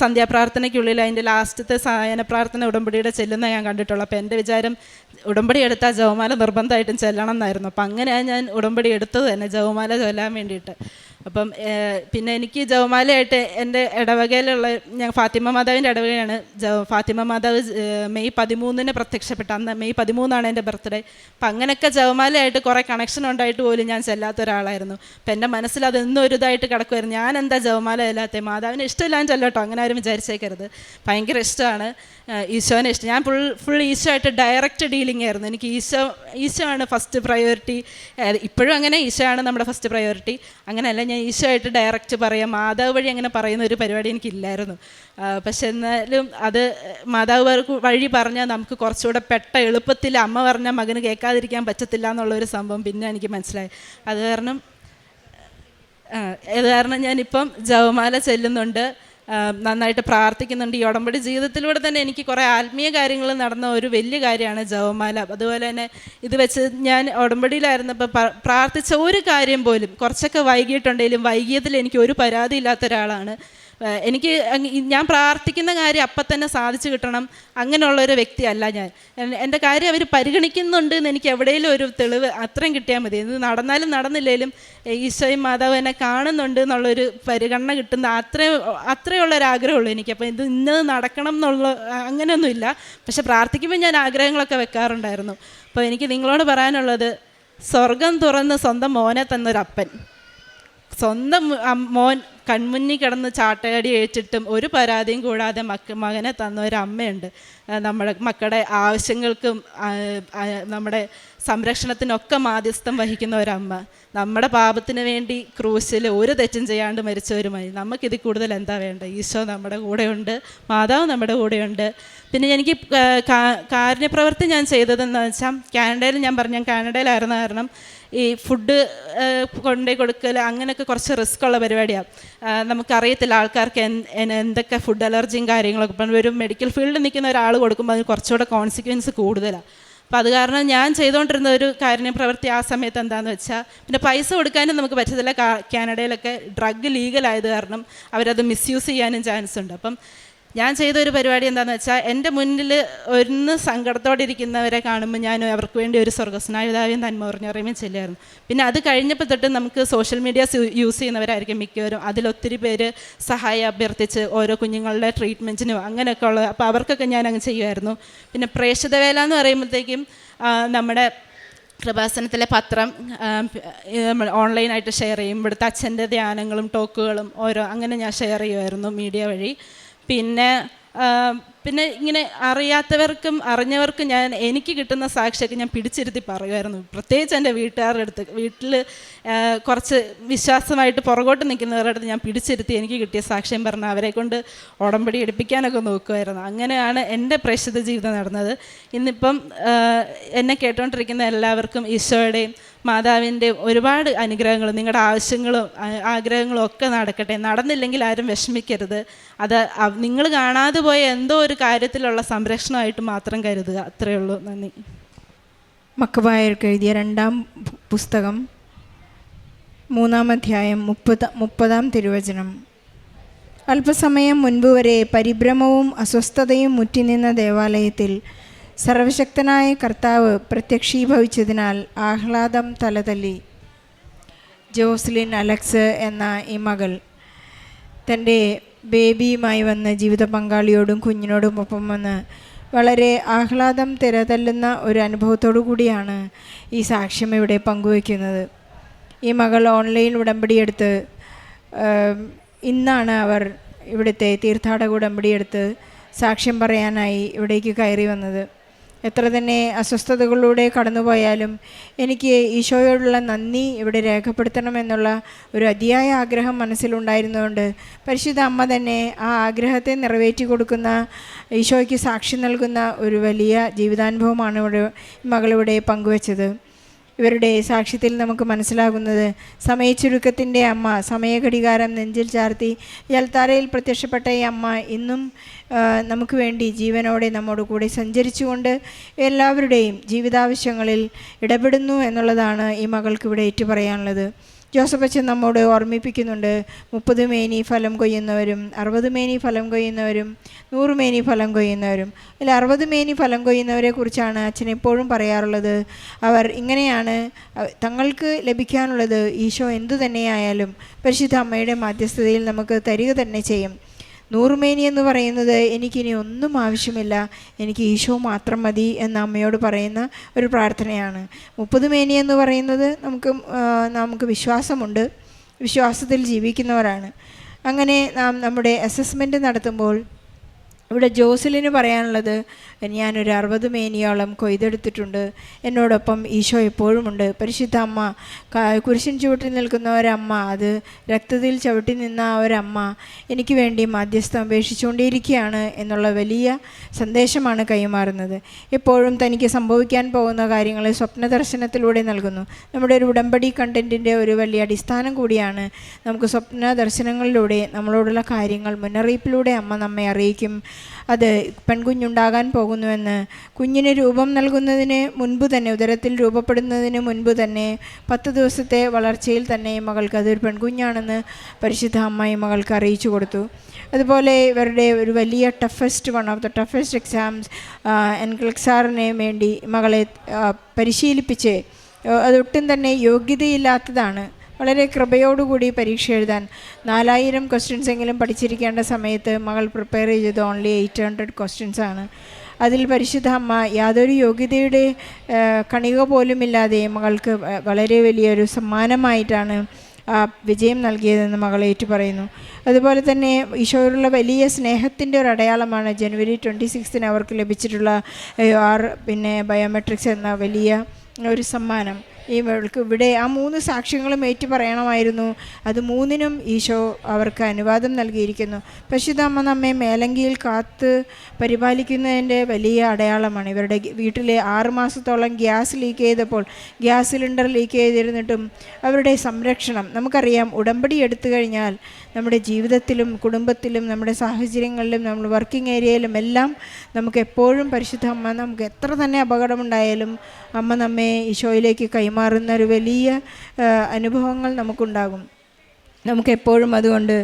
സന്ധ്യാപ്രാർത്ഥനയ്ക്കുള്ളിൽ അതിന്റെ ലാസ്റ്റത്തെ സായന പ്രാർത്ഥന ഉടമ്പടിയുടെ ചെല്ലുന്ന ഞാൻ കണ്ടിട്ടുള്ളൂ. അപ്പോൾ എന്റെ വിചാരം ഉടമ്പടി എടുത്താൽ ജപമാല നിർബന്ധമായിട്ടും ചെല്ലണം എന്നായിരുന്നു. അപ്പം അങ്ങനെയാണ് ഞാൻ ഉടമ്പടി എടുത്തത് തന്നെ ജപമാല ചൊല്ലാൻ വേണ്ടിയിട്ട്. അപ്പം പിന്നെ എനിക്ക് ജവമാലയായിട്ട് എന്റെ ഇടവകയിലുള്ള ഞാൻ ഫാത്തിമ മാതാവിന്റെ ഇടവകയാണ്. ഫാത്തിമ മാതാവ് മെയ് പതിമൂന്നിന് പ്രത്യക്ഷപ്പെട്ട അന്ന് മെയ് പതിമൂന്നാണ് എന്റെ ബർത്ത്ഡേ. അപ്പം അങ്ങനെയൊക്കെ ജവമാലയായിട്ട് കുറേ കണക്ഷൻ ഉണ്ടായിട്ട് പോലും ഞാൻ ചെല്ലാത്ത ഒരാളായിരുന്നു. അപ്പം എന്റെ മനസ്സിൽ അതെന്നും ഒരു ഇതായിട്ട് കിടക്കുമായിരുന്നു ഞാൻ എന്താ ജവമാല ഇല്ലാത്ത മാതാവിന് ഇഷ്ടമില്ലാന്ന് ചെല്ലട്ടോ അങ്ങനെ ആരും വിചാരിച്ചേക്കരുത്. ഭയങ്കര ഇഷ്ടമാണ് ഈശോനെ ഇഷ്ടം. ഞാൻ ഫുൾ ഫുൾ ഈശോ ആയിട്ട് ഡയറക്റ്റ് ഡീലിംഗ് ആയിരുന്നു. എനിക്ക് ഈശോ ഈശോ ആണ് ഫസ്റ്റ് പ്രയോറിറ്റി ഇപ്പോഴും അങ്ങനെ ഈശോ ആണ് നമ്മുടെ ഫസ്റ്റ് പ്രയോറിറ്റി അങ്ങനെയല്ല ഞാൻ ഈശോയായിട്ട് ഡയറക്റ്റ് പറയാം. മാതാവ് വഴി അങ്ങനെ പറയുന്ന ഒരു പരിപാടി എനിക്കില്ലായിരുന്നു. പക്ഷെ എന്നാലും അത് മാതാവ് വഴി പറഞ്ഞാൽ നമുക്ക് കുറച്ചുകൂടെ പെട്ട എളുപ്പത്തിൽ അമ്മ പറഞ്ഞാൽ മകന് കേൾക്കാതിരിക്കാൻ പറ്റത്തില്ല എന്നുള്ളൊരു സംഭവം പിന്നെ എനിക്ക് മനസ്സിലായി. അത് കാരണം അത് കാരണം ഞാനിപ്പം ജവമാല ചെല്ലുന്നുണ്ട്. നന്നായിട്ട് പ്രാർത്ഥിക്കുന്നുണ്ട്. ഈ ഉടമ്പടി ജീവിതത്തിലൂടെ തന്നെ എനിക്ക് കുറേ ആത്മീയ കാര്യങ്ങൾ നടന്ന ഒരു വലിയ കാര്യമാണ് ജവമാല. അതുപോലെ തന്നെ ഇത് വെച്ച് ഞാൻ ഉടമ്പടിയിലായിരുന്നപ്പോൾ പ്രാർത്ഥിച്ച ഒരു കാര്യം പോലും കുറച്ചൊക്കെ വൈകിട്ടുണ്ടെങ്കിലും വൈകിയതിൽ എനിക്ക് ഒരു പരാതി ഇല്ലാത്ത ഒരാളാണ്. എനിക്ക് ഞാൻ പ്രാർത്ഥിക്കുന്ന കാര്യം അപ്പം തന്നെ സാധിച്ചു കിട്ടണം. അങ്ങനെയുള്ള അങ്ങനെയുള്ളൊരു വ്യക്തിയല്ല ഞാൻ. എൻ- എന്റെ കാര്യം അവർ പരിഗണിക്കുന്നുണ്ട് എന്ന് എനിക്ക് എവിടെയെങ്കിലും ഒരു തെളിവ് അത്രയും കിട്ടിയാൽ മതി. ഇത് നടന്നാലും നടന്നില്ലേലും ഈശോയും മാതാവ് എന്നെ കാണുന്നുണ്ട് എന്നുള്ളൊരു പരിഗണന കിട്ടുന്ന അത്രയും അത്രയുള്ള ഒരു എനിക്ക്. അപ്പം ഇത് ഇന്നത് നടക്കണം എന്നുള്ള അങ്ങനെയൊന്നുമില്ല. പക്ഷെ പ്രാർത്ഥിക്കുമ്പോൾ ഞാൻ ആഗ്രഹങ്ങളൊക്കെ വെക്കാറുണ്ടായിരുന്നു. അപ്പോൾ എനിക്ക് നിങ്ങളോട് പറയാനുള്ളത് സ്വർഗം തുറന്ന് സ്വന്തം മോനെ തന്നൊരപ്പൻ. സ്വന്തം മോൻ കൺമുന്നിൽ കിടന്ന് ചാട്ടയടി ഏറ്റിട്ടും ഒരു പരാതിയും കൂടാതെ മക്ക മകനെ തന്ന ഒരു അമ്മയുണ്ട്. നമ്മുടെ മക്കളുടെ ആവശ്യങ്ങൾക്കും നമ്മുടെ സംരക്ഷണത്തിനൊക്കെ മാധ്യസ്ഥം വഹിക്കുന്ന ഒരമ്മ നമ്മുടെ പാപത്തിന് വേണ്ടി ക്രൂശിൽ ഒരു തെറ്റും ചെയ്യാണ്ട് മരിച്ചവരുമായി നമുക്കിത് കൂടുതൽ എന്താ വേണ്ടത് ഈശോ നമ്മുടെ കൂടെയുണ്ട്. മാതാവ് നമ്മുടെ കൂടെയുണ്ട്. പിന്നെ എനിക്ക് കാരുണ്യപ്രവൃത്തി ഞാൻ ചെയ്തതെന്ന് വെച്ചാൽ കാനഡയിൽ ഞാൻ പറഞ്ഞു ഞാൻ കാനഡയിലായിരുന്ന കാരണം ഈ ഫുഡ് കൊണ്ടുപോയി കൊടുക്കൽ അങ്ങനെയൊക്കെ കുറച്ച് റിസ്ക് ഉള്ള പരിപാടിയാണ് നമുക്കറിയത്തില്ല ആൾക്കാർക്ക് എന്തൊക്കെ ഫുഡ് അലർജിയും കാര്യങ്ങളൊക്കെ. ഇപ്പം ഒരു മെഡിക്കൽ ഫീൽഡിൽ നിൽക്കുന്ന ഒരാൾ കൊടുക്കുമ്പോൾ അതിന് കുറച്ചുകൂടെ കോൺസിക്വൻസ് കൂടുതലാണ് അപ്പോൾ അത് കാരണം ഞാൻ ചെയ്തുകൊണ്ടിരുന്ന ഒരു കാര്യം പ്രവൃത്തി ആ സമയത്ത് എന്താണെന്ന് വെച്ചാൽ പിന്നെ പൈസ കൊടുക്കാനും നമുക്ക് പറ്റത്തില്ല. കാനഡയിലൊക്കെ ഡ്രഗ് ലീഗലായത് കാരണം അവരത് മിസ്യൂസ് ചെയ്യാനും ചാൻസ് ഉണ്ട്. അപ്പം ഞാൻ ചെയ്ത ഒരു പരിപാടി എന്താണെന്ന് വെച്ചാൽ എന്റെ മുന്നിൽ ഒന്ന് സങ്കടത്തോടെ ഇരിക്കുന്നവരെ കാണുമ്പോൾ ഞാൻ അവർക്ക് വേണ്ടി ഒരു സ്വർഗസ്നായുധാവിയും തന്മ പറഞ്ഞറിയുമ്പോൾ ചെല്ലായിരുന്നു പിന്നെ അത് കഴിഞ്ഞപ്പോൾ തൊട്ട് നമുക്ക് സോഷ്യൽ മീഡിയാസ് യൂസ് ചെയ്യുന്നവരായിരിക്കും മിക്കവരും. അതിലൊത്തിരി പേര് സഹായം അഭ്യർത്ഥിച്ച് ഓരോ കുഞ്ഞുങ്ങളുടെ ട്രീറ്റ്മെന്റിനും അങ്ങനെയൊക്കെ ഉള്ളത് അപ്പോൾ അവർക്കൊക്കെ ഞാൻ അങ്ങ് ചെയ്യുമായിരുന്നു. പിന്നെ പ്രേക്ഷിതവേല എന്ന് പറയുമ്പോഴത്തേക്കും നമ്മുടെ കൃപാസനത്തിലെ പത്രം ഓൺലൈനായിട്ട് ഷെയർ ചെയ്യും ഇവിടുത്തെ അച്ഛന്റെ ധ്യാനങ്ങളും ടോക്കുകളും ഓരോ അങ്ങനെ ഞാൻ ഷെയർ ചെയ്യുമായിരുന്നു മീഡിയ വഴി. പിന്നെ പിന്നെ ഇങ്ങനെ അറിയാത്തവർക്കും അറിഞ്ഞവർക്കും ഞാൻ എനിക്ക് കിട്ടുന്ന സാക്ഷിയൊക്കെ ഞാൻ പിടിച്ചിരുത്തി പറയുമായിരുന്നു. പ്രത്യേകിച്ച് എന്റെ വീട്ടുകാരുടെ അടുത്ത് വീട്ടിൽ കുറച്ച് വിശ്വാസമായിട്ട് പുറകോട്ട് നിൽക്കുന്നവരുടെ അടുത്ത് ഞാൻ പിടിച്ചിരുത്തി എനിക്ക് കിട്ടിയ സാക്ഷ്യം പറഞ്ഞ് അവരെ കൊണ്ട് ഉടമ്പടി എടുപ്പിക്കാനൊക്കെ നോക്കുമായിരുന്നു. അങ്ങനെയാണ് എന്റെ പ്രേക്ഷിത ജീവിതം നടന്നത്. ഇന്നിപ്പം എന്നെ കേട്ടുകൊണ്ടിരിക്കുന്ന എല്ലാവർക്കും ഈശോയുടെയും മാതാവിന്റെയും ഒരുപാട് അനുഗ്രഹങ്ങളും നിങ്ങളുടെ ആവശ്യങ്ങളും ആഗ്രഹങ്ങളും ഒക്കെ നടക്കട്ടെ. നടന്നില്ലെങ്കിൽ ആരും വിഷമിക്കരുത്. അത് നിങ്ങൾ കാണാതെ പോയ എന്തോ ഒരു കാര്യത്തിലുള്ള സംരക്ഷണമായിട്ട് മാത്രം കരുതുക. അത്രയേ ഉള്ളൂ. നന്ദി. മക്കബായർക്ക് എഴുതിയ രണ്ടാം പുസ്തകം മൂന്നാം അധ്യായം മുപ്പത് മുപ്പതാം തിരുവചനം. അല്പസമയം മുൻപ് വരെ പരിഭ്രമവും അസ്വസ്ഥതയും മുറ്റിനിന്ന ദേവാലയത്തിൽ സർവശക്തനായ കർത്താവ് പ്രത്യക്ഷീഭവിച്ചതിനാൽ ആഹ്ലാദം തലതല്ലി. ജോസ്ലിൻ അലക്സ് എന്ന ഈ മകൾ തന്റെ ബേബിയുമായി വന്ന് ജീവിത പങ്കാളിയോടും കുഞ്ഞിനോടും ഒപ്പം വന്ന് വളരെ ആഹ്ലാദം തിരതല്ലുന്ന ഒരു അനുഭവത്തോടു കൂടിയാണ് ഈ സാക്ഷ്യം ഇവിടെ പങ്കുവയ്ക്കുന്നത്. ഈ മകൾ ഓൺലൈൻ ഉടമ്പടിയെടുത്ത് ഇന്നാണ് അവർ ഇവിടുത്തെ തീർത്ഥാടക ഉടമ്പടിയെടുത്ത് സാക്ഷ്യം പറയാനായി ഇവിടേക്ക് കയറി വന്നത്. എത്ര തന്നെ അസ്വസ്ഥതകളിലൂടെ കടന്നുപോയാലും എനിക്ക് ഈശോയോടുള്ള നന്ദി ഇവിടെ രേഖപ്പെടുത്തണമെന്നുള്ള ഒരു അതിയായ ആഗ്രഹം മനസ്സിലുണ്ടായിരുന്നതുകൊണ്ട് പരിശുദ്ധ അമ്മ തന്നെ ആ ആഗ്രഹത്തെ നിറവേറ്റി കൊടുക്കുന്ന ഈശോയ്ക്ക് സാക്ഷി നൽകുന്ന ഒരു വലിയ ജീവിതാനുഭവമാണ് ഇവിടെ മകളിവിടെ പങ്കുവച്ചത്. ഇവരുടെ സാക്ഷ്യത്തിൽ നമുക്ക് മനസ്സിലാകുന്നത് സമയച്ചുരുക്കത്തിന്റെ അമ്മ സമയഘടികാരം നെഞ്ചിൽ ചാർത്തി യൽത്താരയിൽ പ്രത്യക്ഷപ്പെട്ട ഈ അമ്മ ഇന്നും നമുക്ക് വേണ്ടി ജീവനോടെ നമ്മോട് കൂടെ സഞ്ചരിച്ചുകൊണ്ട് എല്ലാവരുടെയും ജീവിതാവശ്യങ്ങളിൽ ഇടപെടുന്നു എന്നുള്ളതാണ് ഈ മകൾക്ക് ഇവിടെ ഏറ്റുപറയാനുള്ളത്. ജോസഫ് അച്ഛൻ നമ്മോട് ഓർമ്മിപ്പിക്കുന്നുണ്ട്. മുപ്പത് മേനി ഫലം കൊയ്യുന്നവരും അറുപത് മേനി ഫലം കൊയ്യുന്നവരും നൂറ് മേനി ഫലം കൊയ്യുന്നവരും. അതിൽ അറുപത് മേനി ഫലം കൊയ്യുന്നവരെ കുറിച്ചാണ് അച്ഛൻ എപ്പോഴും പറയാറുള്ളത്. അവർ ഇങ്ങനെയാണ് തങ്ങൾക്ക് ലഭിക്കാനുള്ളത് ഈശോ എന്തു തന്നെയായാലും പരിശുദ്ധ അമ്മയുടെ മാധ്യസ്ഥതയിൽ നമുക്ക് തരിക തന്നെ ചെയ്യും. നൂറുമേനി എന്ന് പറയുന്നത് എനിക്കിനി ഒന്നും ആവശ്യമില്ല. എനിക്ക് ഈശോ മാത്രം മതി എന്ന് അമ്മയോട് പറയുന്ന ഒരു പ്രാർത്ഥനയാണ്. മുപ്പത് മേനി എന്ന് പറയുന്നത് നമുക്ക് നമുക്ക് വിശ്വാസമുണ്ട്. വിശ്വാസത്തിൽ ജീവിക്കുന്നവരാണ്. അങ്ങനെ നാം നമ്മുടെ അസസ്മെന്റ് നടത്തുമ്പോൾ ഇവിടെ ജോസിലിന് പറയാനുള്ളത് ഞാനൊരു അറുപത് മേനിയോളം കൊയ്തെടുത്തിട്ടുണ്ട്. എന്നോടൊപ്പം ഈശോ എപ്പോഴുമുണ്ട്. പരിശുദ്ധ അമ്മ കുരിശിൻ ചുവട്ടിൽ നിൽക്കുന്ന ഒരമ്മ അത് രക്തത്തിൽ ചവിട്ടി നിന്ന ആ ഒരമ്മ എനിക്ക് വേണ്ടി മധ്യസ്ഥം അപേക്ഷിച്ചുകൊണ്ടേയിരിക്കുകയാണ് എന്നുള്ള വലിയ സന്ദേശമാണ് കൈമാറുന്നത്. എപ്പോഴും തനിക്ക് സംഭവിക്കാൻ പോകുന്ന കാര്യങ്ങൾ സ്വപ്ന ദർശനത്തിലൂടെ നൽകുന്നു. നമ്മുടെ ഒരു ഉടമ്പടി കണ്ടന്റിന്റെ ഒരു വലിയ അടിസ്ഥാനം കൂടിയാണ് നമുക്ക് സ്വപ്ന ദർശനങ്ങളിലൂടെ നമ്മളോടുള്ള കാര്യങ്ങൾ മുന്നറിയിപ്പിലൂടെ അമ്മ നമ്മെ അറിയിക്കും. അത് പെൺകുഞ്ഞുണ്ടാകാൻ പോകുന്നുവെന്ന്. കുഞ്ഞിന് രൂപം നൽകുന്നതിന് മുൻപ് തന്നെ ഉദരത്തിൽ രൂപപ്പെടുന്നതിന് മുൻപ് തന്നെ പത്ത് ദിവസത്തെ വളർച്ചയിൽ തന്നെ മകൾക്ക് അതൊരു പെൺകുഞ്ഞാണെന്ന് പരിശുദ്ധ അമ്മായി മകൾക്ക് അറിയിച്ചു കൊടുത്തു. അതുപോലെ ഇവരുടെ ഒരു വലിയ toughest one of the toughest exams എൻക്ലക്സാറിന് വേണ്ടി മകളെ പരിശീലിപ്പിച്ച് അതൊട്ടും തന്നെ യോഗ്യതയില്ലാത്തതാണ്. വളരെ കൃപയോടുകൂടി പരീക്ഷ എഴുതാൻ നാലായിരം ക്വസ്റ്റ്യൻസ് എങ്കിലും പഠിച്ചിരിക്കേണ്ട സമയത്ത് മകൾ പ്രിപ്പയർ ചെയ്തത് ഓൺലി എയ്റ്റ് ഹൺഡ്രഡ് ക്വസ്റ്റ്യൻസ് ആണ്. അതിൽ പരിശുദ്ധ അമ്മ യാതൊരു യോഗ്യതയുടെ കണിക പോലുമില്ലാതെ മകൾക്ക് വളരെ വലിയൊരു സമ്മാനമായിട്ടാണ് ആ വിജയം നൽകിയതെന്ന് മകൾ ഏറ്റു പറയുന്നു അതുപോലെ തന്നെ ഈശോയോടുള്ള വലിയ സ്നേഹത്തിന്റെ ഒരു അടയാളമാണ് ജനുവരി ട്വന്റി സിക്സ്തിന് അവർക്ക് ലഭിച്ചിട്ടുള്ള ആർ പിന്നെ ബയോമെട്രിക്സ് എന്ന വലിയ ഒരു സമ്മാനം. ഇവൾക്ക് ഇവിടെ ആ മൂന്ന് സാക്ഷ്യങ്ങളും ഏറ്റു പറയണമായിരുന്നു. അത് മൂന്നിനും ഈശോ അവർക്ക് അനുവാദം നൽകിയിരിക്കുന്നു. പരിശുദ്ധമ്മ നമ്മെ മേലങ്കിയിൽ കാത്ത് പരിപാലിക്കുന്നതിന്റെ വലിയ അടയാളമാണ്. ഇവരുടെ വീട്ടിലെ ആറ് മാസത്തോളം ഗ്യാസ് ലീക്ക് ചെയ്തപ്പോൾ ഗ്യാസ് സിലിണ്ടർ ലീക്ക് ചെയ്തിരുന്നിട്ടും അവരുടെ സംരക്ഷണം നമുക്കറിയാം. ഉടമ്പടി എടുത്തു കഴിഞ്ഞാൽ നമ്മുടെ ജീവിതത്തിലും കുടുംബത്തിലും നമ്മുടെ സാഹചര്യങ്ങളിലും നമ്മൾ വർക്കിംഗ് ഏരിയയിലും എല്ലാം നമുക്ക് എപ്പോഴും പരിശുദ്ധ അമ്മ നമുക്ക് എത്ര തന്നെ അപകടമുണ്ടായാലും അമ്മ നമ്മെ ഈശോയിലേക്ക് കൈമാറുന്ന ഒരു വലിയ അനുഭവങ്ങൾ നമുക്കുണ്ടാകും. നമുക്കെപ്പോഴും അതുകൊണ്ട്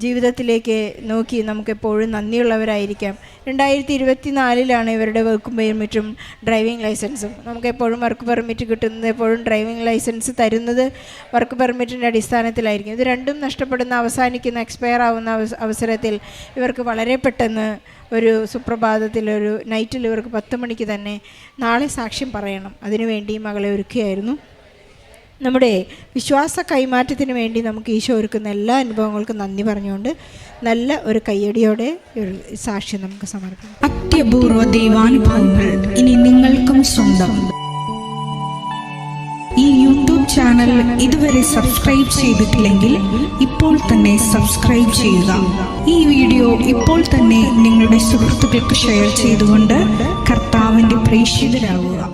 ജീവിതത്തിലേക്ക് നോക്കി നമുക്കെപ്പോഴും നന്ദിയുള്ളവരായിരിക്കാം. രണ്ടായിരത്തി ഇരുപത്തി നാലിലാണ് ഇവരുടെ വർക്ക് പെർമിറ്റും ഡ്രൈവിംഗ് ലൈസൻസും നമുക്കെപ്പോഴും വർക്ക് പെർമിറ്റ് കിട്ടുന്നത് എപ്പോഴും ഡ്രൈവിംഗ് ലൈസൻസ് തരുന്നത് വർക്ക് പെർമിറ്റിന്റെ അടിസ്ഥാനത്തിലായിരിക്കും. ഇത് രണ്ടും നഷ്ടപ്പെടുന്ന അവസാനിക്കുന്ന എക്സ്പയർ ആവുന്ന അവസരത്തിൽ ഇവർക്ക് വളരെ പെട്ടെന്ന് ഒരു സുപ്രഭാതത്തിൽ ഒരു നൈറ്റിൽ ഇവർക്ക് പത്ത് മണിക്ക് തന്നെ നാളെ സാക്ഷ്യം പറയണം. അതിനുവേണ്ടി മകളെ ഒരുക്കുകയായിരുന്നു. നമ്മുടെ വിശ്വാസ കൈമാറ്റത്തിന് വേണ്ടി നമുക്ക് ഈശോ ഒരുക്കുന്ന എല്ലാ അനുഭവങ്ങൾക്കും നന്ദി പറഞ്ഞുകൊണ്ട് നല്ല ഒരു കയ്യടിയോടെ ഒരു സാക്ഷ്യം നമുക്ക് സമർപ്പിക്കാം. അത്യപൂർവ ദൈവാനുഭവങ്ങൾ ഇനി നിങ്ങൾക്കും സ്വന്തം. ഈ യൂട്യൂബ് ചാനൽ ഇതുവരെ സബ്സ്ക്രൈബ് ചെയ്തിട്ടില്ലെങ്കിൽ ഇപ്പോൾ തന്നെ സബ്സ്ക്രൈബ് ചെയ്യുക. ഈ വീഡിയോ ഇപ്പോൾ തന്നെ നിങ്ങളുടെ സുഹൃത്തുക്കൾക്ക് ഷെയർ ചെയ്തുകൊണ്ട് കർത്താവിന്റെ പ്രേക്ഷിതരാകുക